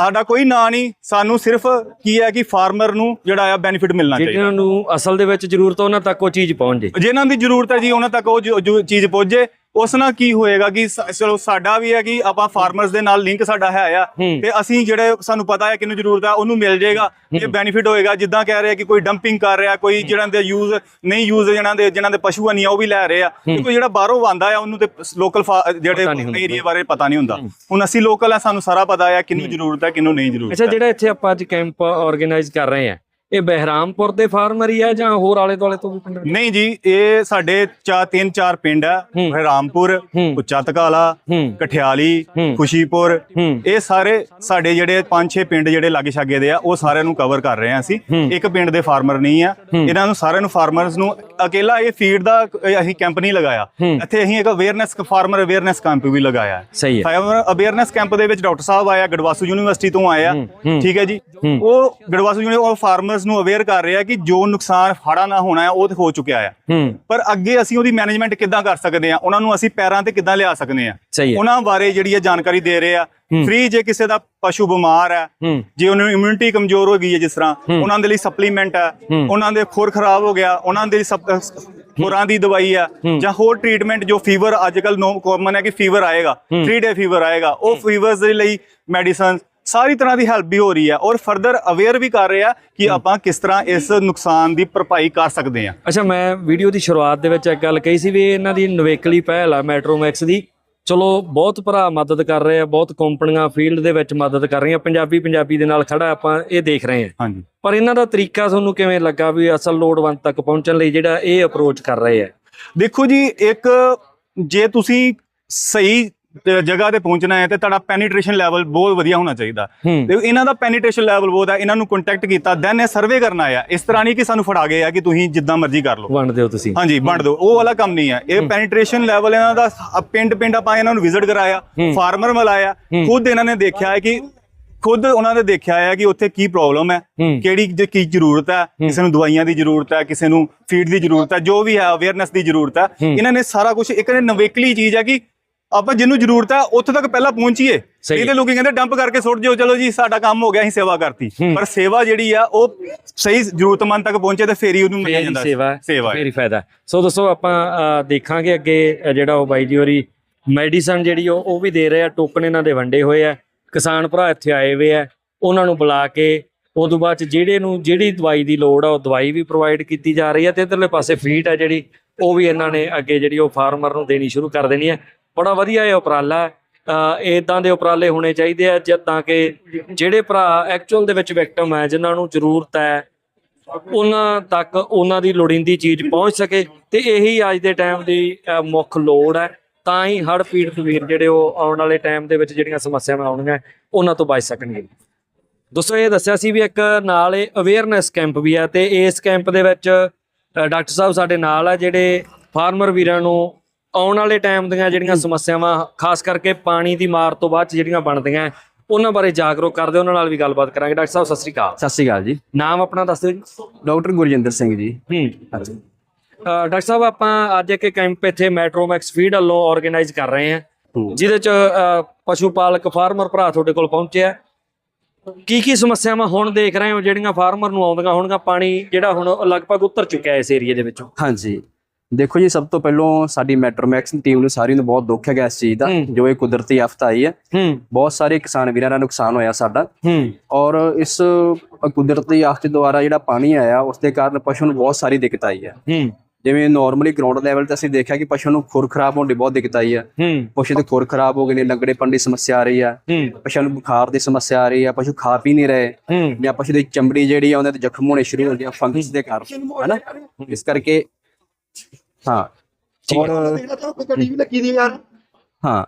ਸਾਡਾ ਕੋਈ ਨਾਂ ਨਹੀਂ ਸਾਨੂੰ ਸਿਰਫ ਕੀ ਹੈ ਕਿ ਫਾਰਮਰ ਨੂੰ ਜਿਹੜਾ ਆ ਬੈਨੀਫਿਟ ਮਿਲਣਾ ਚਾਹੀਦਾ। ਜਿਹਨਾਂ ਨੂੰ ਅਸਲ ਦੇ ਵਿੱਚ ਜ਼ਰੂਰਤ ਉਹਨਾਂ ਤੱਕ ਉਹ ਚੀਜ਼ ਪਹੁੰਚ। ਜੇ ਜਿਨ੍ਹਾਂ ਦੀ ਜ਼ਰੂਰਤ ਹੈ ਜੀ ਉਹਨਾਂ ਤੱਕ ਉਹ ਚੀਜ਼ ਪਹੁੰਚੇ। ਉਸ ਨਾਲ ਕੀ ਹੋਏਗਾ ਕਿ ਸ- ਚਲੋ ਸਾਡਾ ਵੀ ਹੈ ਕਿ ਆਪਾਂ ਫਾਰਮਰਸ ਦੇ ਨਾਲ ਲਿੰਕ ਸਾਡਾ ਹੈ ਆ। ਹੂੰ। ਤੇ ਅਸੀਂ ਜਿਹੜੇ ਸਾਨੂੰ ਪਤਾ ਹੈ ਕਿਹਨੂੰ ਜ਼ਰੂਰਤ ਹੈ ਉਹਨੂੰ ਮਿਲ ਜਾਏਗਾ। ਇਹ ਬੈਨੀਫਿਟ ਹੋਏਗਾ। ਜਿੱਦਾਂ ਕਹਿ ਰਹੇ ਕਿ ਕੋਈ ਡੰਪਿੰਗ ਕਰ ਰਿਹਾ ਕੋਈ ਜਿਹਨਾਂ ਦੇ ਯੂਜ਼ ਨਹੀਂ ਯੂਜ਼ ਜਿਹਨਾਂ ਦੇ ਜਿਹਨਾਂ ਦੇ ਪਸ਼ੂ ਨਹੀਂ ਆ ਉਹ ਵੀ ਲੈ ਰਹੇ ਆ। ਤੇ ਕੋਈ ਜਿਹੜਾ ਬਾਹਰੋਂ ਆਂਦਾ ਆ ਉਹਨੂੰ ਤੇ ਲੋਕਲ ਜਿਹੜੇ ਪਤਾ ਨਹੀਂ ਹੁੰਦਾ। ਏਰੀਆ ਬਾਰੇ ਪਤਾ ਨਹੀਂ ਹੁੰਦਾ। ਹੁਣ ਅਸੀਂ ਲੋਕਲ ਆ ਸਾਨੂੰ ਸਾਰਾ ਪਤਾ ਆ ਕਿਹਨੂੰ ਜ਼ਰੂਰਤ ਹੈ ਕਿਹਨੂੰ ਨਹੀਂ ਜ਼ਰੂਰਤ ਅੱਛਾ ਜਿਹੜਾ ਇੱਥੇ ਆਪਾਂ ਅੱਜ ਕੈਂਪ ਆਰਗੇਨਾਈਜ਼ ਕਰ ਰਹੇ ਆ ਇਹ ਬਹਿਰਾਮਪੁਰ ਦੇ ਫਾਰਮਰ ਹੀ ਆ ਜਾਂ ਹੋਰ ਆਲੇ ਦੁਆਲੇ ਤੋਂ ਵੀ ਪਿੰਡ ਨਹੀਂ ਜੀ ਇਹ ਸਾਡੇ ਚਾ ਤਿੰਨ ਚਾਰ ਪਿੰਡ ਆ ਹੂੰ। ਰਾਮਪੁਰ ਹੂੰ। ਉੱਚਾ ਤਕਾਲਾ ਕਠਿਆਲੀ। ਖੁਸ਼ੀਪੁਰ ਇਹ ਸਾਰੇ ਸਾਡੇ ਜਿਹੜੇ ਪੰਜ ਛੇ ਪਿੰਡ ਜਿਹੜੇ ਲਾਗੇ ਛਾਗੇ ਦੇ ਆ ਉਹ ਸਾਰਿਆਂ ਨੂੰ ਕਵਰ ਕਰ ਰਹੇ ਆ ਅਸੀਂ। ਇੱਕ ਪਿੰਡ ਦੇ ਫਾਰਮਰ ਨਹੀਂ ਆ ਇਹਨਾਂ ਨੂੰ ਸਾਰਿਆਂ ਨੂੰ ਫਾਰਮਰਸ ਨੂੰ ਅਕੇਲਾ ਇਹ ਫੀਡ ਦਾ ਅਸੀਂ ਕੈਂਪ ਨਹੀਂ ਲਗਾਇਆ। ਇੱਥੇ ਅਸੀਂ ਇੱਕ ਅਵੇਅਰਨੈਸ ਫਾਰਮਰ ਅਵੇਅਰਨੈਸ ਕੈਂਪ ਵੀ ਲਗਾਇਆ ਸਹੀ ਹੈ ਫਾਰਮਰ ਅਵੇਅਰਨੈਸ ਕੈਂਪ ਦੇ ਵਿੱਚ ਡਾਕਟਰ ਸਾਹਿਬ ਆਇਆ ਗੜਵਾਸੂ ਯੂਨੀਵਰਸਿਟੀ ਤੋਂ ਆਇਆ। ਠੀਕ ਹੈ ਜੀ। ਉਹ ਗੜਵਾਸੂ ਯੂਨੀ ਉਹ ਫਾਰਮਰਸ ਨੂੰ ਅਵੇਅਰ ਕਰ ਰਿਹਾ ਕਿ ਜੋ ਨੁਕਸਾਨ ਫਾੜਾ ਨਾ ਹੋਣਾ ਹੈ ਉਹ ਤੇ ਹੋ ਚੁੱਕਿਆ ਆ। ਹੂੰ। ਪਰ ਅੱਗੇ ਅਸੀਂ ਉਹਦੀ ਮੈਨੇਜਮੈਂਟ ਕਿੱਦਾਂ ਕਰ ਸਕਦੇ ਆ? ਉਹਨਾਂ ਨੂੰ ਅਸੀਂ ਪੈਰਾਂ ਤੇ ਕਿੱਦਾਂ ਲਿਆ ਸਕਦੇ ਆ? ਹੈ। ਉਹਨਾਂ ਬਾਰੇ ਜਿਹੜੀ ਇਹ ਜਾਣਕਾਰੀ ਦੇ ਰਹੇ ਆ। ਹੂੰ। ਫ੍ਰੀ ਜੇ ਕਿਸੇ ਦਾ ਪਸ਼ੂ ਬਿਮਾਰ ਹੈ ਹੂੰ। ਜੇ ਉਹਨਾਂ ਨੂੰ ਇਮਿਊਨਿਟੀ ਕਮਜ਼ੋਰ ਹੋ ਗਈ ਹੈ ਜਿਸ ਤਰ੍ਹਾਂ ਹੂੰ। ਉਹਨਾਂ ਦੇ ਲਈ ਸਪਲੀਮੈਂਟ ਹੈ ਹੂੰ। ਉਹਨਾਂ ਦੇ ਖੁਰ ਖਰਾਬ ਹੋ ਗਿਆ ਉਹਨਾਂ ਦੇ ਲਈ ਖੁਰਾਂ ਦੀ ਦਵਾਈ ਆ ਹੂੰ। ਜਾਂ ਹੋਰ ਟ੍ਰੀਟਮੈਂਟ ਜੋ ਫੀਵਰ ਅੱਜ ਕੱਲ ਨੋ ਕਾਮਨ ਹੈ ਕਿ ਫੀਵਰ ਆਏਗਾ 3 ਡੇ ਫੀਵਰ ਆਏਗਾ ਉਹ ਫੀਵਰਸ ਦੇ ਲਈ ਮੈਡੀਸਨ ਸਾਰੀ ਤਰ੍ਹਾਂ ਦੀ ਹੈਲਪ ਵੀ ਹੋ ਰਹੀ ਹੈ ਔਰ ਫਰਦਰ ਅਵੇਅਰ ਵੀ ਕਰ ਰਹੇ ਆ ਕਿ ਆਪਾਂ ਕਿਸ ਤਰ੍ਹਾਂ ਇਸ ਨੁਕਸਾਨ ਦੀ ਭਰਪਾਈ ਕਰ ਸਕਦੇ ਆ। ਅੱਛਾ ਮੈਂ ਵੀਡੀਓ ਦੀ ਸ਼ੁਰੂਆਤ ਦੇ ਵਿੱਚ ਇੱਕ ਗੱਲ ਕਹੀ ਸੀ ਵੀ ਇਹਨਾਂ ਦੀ ਨਵੇਕਲੀ ਪਹਿਲ ਆ ਮੈਟਰੋਮੈਕਸ ਦੀ। ਚਲੋ ਬਹੁਤ ਭਰਾ ਮਦਦ ਕਰ ਰਹੇ ਆ ਬਹੁਤ ਕੰਪਨੀਆਂ ਫੀਲਡ ਦੇ ਵਿੱਚ ਮਦਦ ਕਰ ਰਹੀਆਂ ਪੰਜਾਬੀ ਪੰਜਾਬੀ ਦੇ ਨਾਲ ਖੜਾ ਆਪਾਂ ਇਹ ਦੇਖ ਰਹੇ ਹਾਂ ਹਾਂਜੀ। ਪਰ ਇਹਨਾਂ ਦਾ ਤਰੀਕਾ ਤੁਹਾਨੂੰ ਕਿਵੇਂ ਲੱਗਾ ਵੀ ਅਸਲ ਲੋੜਵੰਦ ਤੱਕ ਪਹੁੰਚਣ ਲਈ ਜਿਹੜਾ ਇਹ ਅਪਰੋਚ ਕਰ ਰਹੇ ਆ? ਦੇਖੋ ਜੀ ਇੱਕ ਜੇ ਤੁਸੀਂ ਸਹੀ ਅ, ਜਗ੍ਹਾ ਤੇ ਪਹੁੰਚਣਾ ਹੈ ਤੇ ਤੁਹਾਡਾ ਪੈਨੀਟ੍ਰੇਸ਼ਨ ਲੈਵਲ ਬਹੁਤ ਵਧੀਆ ਹੋਣਾ ਚਾਹੀਦਾ। ਤੇ ਇਹਨਾਂ ਦਾ ਪੈਨੀਟ੍ਰੇਸ਼ਨ ਲੈਵਲ ਬਹੁਤ ਹੈ ਇਹਨਾਂ ਨੂੰ ਕੰਟੈਕਟ ਕੀਤਾ ਦੈਨ ਇਹ ਸਰਵੇ ਕਰਨਾ ਆ ਇਸ ਤਰ੍ਹਾਂ ਨਹੀਂ ਕਿ ਸਾਨੂੰ ਫੜਾ ਗਏ ਆ ਕਿ ਤੁਸੀਂ ਜਿੱਦਾਂ ਮਰਜ਼ੀ ਕਰ ਲਓ। ਵੰਡ ਦਿਓ ਤੁਸੀਂ। ਹਾਂਜੀ ਵੰਡ ਦਿਓ। ਉਹ ਵਾਲਾ ਕੰਮ ਨਹੀਂ ਹੈ। ਇਹ ਪੈਨੀਟ੍ਰੇਸ਼ਨ ਲੈਵਲ ਇਹਨਾਂ ਦਾ ਪਿੰਡ ਪਿੰਡ ਆਪਾਂ ਇਹਨਾਂ ਨੂੰ ਵਿਜ਼ਿਟ ਕਰਾਇਆ। ਫਾਰਮਰ ਮਿਲਾਇਆ। ਖੁਦ ਇਹਨਾਂ ਨੇ ਦੇਖਿਆ ਹੈ ਕਿ ਖੁਦ ਉਹਨਾਂ ਨੇ ਦੇਖਿਆ ਹੈ ਕਿ ਉੱਥੇ ਕੀ ਪ੍ਰੋਬਲਮ ਹੈ ਕਿਹੜੀ ਕੀ ਜ਼ਰੂਰਤ ਹੈ ਕਿਸੇ ਨੂੰ ਦਵਾਈਆਂ ਦੀ ਜ਼ਰੂਰਤ ਹੈ ਕਿਸੇ ਨੂੰ ਫੀਡ ਦੀ ਜ਼ਰੂਰਤ ਹੈ ਜੋ ਵੀ ਹੈ ਅਵੇਅਰਨੈਸ ਦੀ ਜ਼ਰੂਰਤ ਹੈ। ਇਹਨਾਂ ਨੇ ਸਾਰਾ ਕੁਝ ਇੱਕ ਨਵੇਕਲੀ ਚੀਜ਼ ਹੈ ਕਿ ਆਪਾਂ ਜਿਹਨੂੰ ਜ਼ਰੂਰਤ ਹੈ ਉੱਥੇ ਤੱਕ ਪਹਿਲਾਂ ਪਹੁੰਚੀਏ। ਇਹਦੇ ਲੋਕੀ ਕਹਿੰਦੇ ਡੰਪ ਕਰਕੇ ਸੁੱਟ ਜਿਓ ਚਲੋ ਜੀ ਸਾਡਾ ਕੰਮ ਹੋ ਗਿਆ ਅਸੀਂ ਸੇਵਾ ਕਰਤੀ। ਪਰ ਸੇਵਾ ਜਿਹੜੀ ਆ ਉਹ ਸਹੀ ਜ਼ਰੂਰਤਮੰਦ ਤੱਕ ਪਹੁੰਚੇ ਤੇ ਫੇਰ ਹੀ ਉਹਨੂੰ ਹੀ ਜਾਂਦਾ ਸੇਵਾ ਸੇਵਾ। ਫੇਰ ਹੀ ਫਾਇਦਾ। ਸੋ ਦੋਸਤੋ ਆਪਾਂ ਦੇਖਾਂਗੇ ਅੱਗੇ ਜਿਹੜਾ ਉਹ ਬਾਈ ਜੀ ਹੋਰੀ ਮੈਡੀਸਨ ਜਿਹੜੀ ਉਹ ਉਹ ਵੀ ਦੇ ਰਹੇ ਆ ਟੋਕਨ ਇਹਨਾਂ ਦੇ ਵੰਡੇ ਹੋਏ ਆ ਕਿਸਾਨ ਭਰਾ ਇੱਥੇ ਆਏ ਹੋਏ ਆ ਉਹਨਾਂ ਨੂੰ ਬੁਲਾ ਕੇ ਉਦੋਂ ਬਾਅਦ ਚ ਜਿਹੜੇ ਨੂੰ ਜਿਹੜੀ ਦਵਾਈ ਦੀ ਲੋੜ ਆ ਉਹ ਦਵਾਈ ਵੀ ਪ੍ਰੋਵਾਈਡ ਕੀਤੀ ਜਾ ਰਹੀ ਹੈ ਤੇ ਇਧਰਲੇ ਪਾਸੇ ਫੀਡ ਆ ਜਿਹੜੀ ਉਹ ਵੀ ਇਹਨਾਂ ਨੇ ਅੱਗੇ ਜਿਹੜੀ ਉਹ ਫਾਰਮਰ ਨੂੰ ਦੇਣੀ ਸ਼ੁਰੂ ਕਰ ਦੇਣੀ ਹੈ ਬੜਾ ਵਧੀਆ ਇਹ ਉਪਰਾਲਾ ਹੈ। ਇਦਾਂ ਦੇ ਉਪਰਾਲੇ ਹੋਣੇ ਚਾਹੀਦੇ ਆ ਜਦ ਤਾਂ ਕਿ ਜਿਹੜੇ ਭਰਾ ਐਕਚੁਅਲ ਦੇ ਵਿੱਚ ਵਿਕਟਮ ਹੈ, ਜਿਨ੍ਹਾਂ ਨੂੰ ਜ਼ਰੂਰਤ ਹੈ, ਉਹਨਾਂ ਤੱਕ ਉਹਨਾਂ ਦੀ ਲੋੜੀਂਦੀ ਚੀਜ਼ ਪਹੁੰਚ ਸਕੇ ਤੇ ਇਹੀ ਅੱਜ ਦੇ ਟਾਈਮ ਦੀ ਮੁੱਖ ਲੋੜ ਹੈ। ਤਾਂ ਹੀ ਹੜ੍ਹ ਪੀੜਤ ਵੀਰ ਜਿਹੜੇ ਉਹ ਆਉਣ ਵਾਲੇ ਟਾਈਮ ਦੇ ਵਿੱਚ ਜਿਹੜੀਆਂ ਸਮੱਸਿਆਵਾਂ ਆਉਣਗੀਆਂ, ਉਹਨਾਂ ਤੋਂ ਬਚ ਸਕਣਗੇ। ਦੋਸਤੋ ਇਹ ਦੱਸਿਆ ਸੀ ਵੀ ਇੱਕ ਨਾਲ ਇਹ ਅਵੇਅਰਨੈਸ ਕੈਂਪ ਵੀ ਆ ਤੇ ਇਸ ਕੈਂਪ ਦੇ ਵਿੱਚ ਡਾਕਟਰ ਸਾਹਿਬ ਸਾਡੇ ਨਾਲ ਆ ਜਿਹੜੇ ਫਾਰਮਰ ਵੀਰਾਂ ਨੂੰ ਆਉਣ ਵਾਲੇ ਟਾਈਮ ਦੀਆਂ ਜਿਹੜੀਆਂ ਸਮੱਸਿਆਵਾਂ ਖਾਸ ਕਰਕੇ ਪਾਣੀ ਦੀ ਮਾਰ ਤੋਂ ਬਾਅਦ ਜਿਹੜੀਆਂ ਬਣਦੀਆਂ ਉਹਨਾਂ ਬਾਰੇ ਜਾਗਰੂਕ ਕਰਦੇ ਉਹਨਾਂ ਨਾਲ ਵੀ ਗੱਲਬਾਤ ਕਰਾਂਗੇ। ਡਾਕਟਰ ਸਾਹਿਬ ਸਤਿ ਸ੍ਰੀ ਅਕਾਲ। ਸਤਿ ਸ਼੍ਰੀ ਅਕਾਲ ਜੀ। ਨਾਮ ਆਪਣਾ ਦੱਸ ਦਿਓ ਜੀ। ਡਾਕਟਰ ਗੁਰਜਿੰਦਰ ਸਿੰਘ ਜੀ। ਹੂੰ। ਡਾਕਟਰ ਸਾਹਿਬ ਆਪਾਂ ਅੱਜ ਇੱਕ ਕੈਂਪ ਇੱਥੇ ਮੈਟਰੋਮੈਕਸ ਫੀਡ ਵੱਲੋਂ ਆਰਗੇਨਾਈਜ਼ ਕਰ ਰਹੇ ਹਾਂ। ਜਿਹਦੇ ਚ ਪਸ਼ੂ ਪਾਲਕ ਫਾਰਮਰ ਭਰਾ ਤੁਹਾਡੇ ਕੋਲ ਪਹੁੰਚਿਆ। ਕੀ ਕੀ ਸਮੱਸਿਆਵਾਂ ਹੁਣ ਦੇਖ ਰਹੇ ਹੋ ਜਿਹੜੀਆਂ ਫਾਰਮਰ ਨੂੰ ਆਉਂਦੀਆਂ ਹੋਣਗੀਆਂ? ਪਾਣੀ ਜਿਹੜਾ ਹੁਣ ਲਗਭਗ ਉਤਰ ਚੁੱਕਿਆ ਇਸ ਏਰੀਆ ਦੇ ਵਿੱਚੋਂ। ਹਾਂਜੀ। ਦੇਖੋ ਜੀ ਸਭ ਤੋਂ ਪਹਿਲਾਂ ਸਾਡੀ ਮੈਟਰੋਮੈਕਸ ਟੀਮ ਨੂੰ ਸਾਰੀ ਨੂੰ ਬਹੁਤ ਦੁੱਖ ਹੈਗਾ ਇਸ ਚੀਜ਼ ਦਾ। ਜੋ ਇਹ ਕੁਦਰਤੀ ਆਫਤ ਆਈ ਹੈ। ਬਹੁਤ ਸਾਰੇ ਕਿਸਾਨ ਵੀਰਾਂ ਦਾ ਨੁਕਸਾਨ ਹੋਇਆ ਸਾਡਾ। ਔਰ ਇਸ ਕੁਦਰਤੀ ਆਫਤ ਦੁਆਰਾ ਜਿਹੜਾ ਪਾਣੀ ਆਇਆ ਉਸ ਦੇ ਕਾਰਨ ਪਸ਼ੂ ਨੂੰ ਬਹੁਤ ਸਾਰੀ ਦਿੱਕਤ ਆਈ ਹੈ। ਜਿਵੇਂ ਨਾਰਮਲੀ ਗਰਾਊਂਡ ਲੈਵਲ ਤੇ ਅਸੀਂ ਦੇਖਿਆ ਕਿ ਪਸ਼ੂ ਨੂੰ ਖੁਰ ਖਰਾਬ ਹੋਣ ਦੀ ਬਹੁਤ ਦਿੱਕਤ ਆਈ ਹੈ। ਪਸ਼ੂ ਦੇ ਖੁਰ ਖਰਾਬ ਹੋ ਗਏ ਨੇ ਲੰਗੜੇਪਣ ਦੀ ਸਮੱਸਿਆ ਆ ਰਹੀ ਹੈ। ਹੂੰ। ਪਸ਼ੂ ਨੂੰ ਬੁਖਾਰ ਦੀ ਸਮੱਸਿਆ ਆ ਰਹੀ ਹੈ ਪਸ਼ੂ ਖਾ ਪੀ ਨਹੀਂ ਰਹੇ। ਜਾਂ ਪਸ਼ੂ ਦੀ ਚਮੜੀ ਜਿਹੜੀ ਆ ਉਹਨਾਂ ਤੇ ਜ਼ਖਮ ਹੋਣੇ ਸ਼ੁਰੂ ਹੋ ਗਏ ਫੰਗਸ ਦੇ ਕਾਰਨ ਹੈਨਾ? ਇਸ ਕਰਕੇ ਹਾਂ। ਔਰ ਹਾਂ।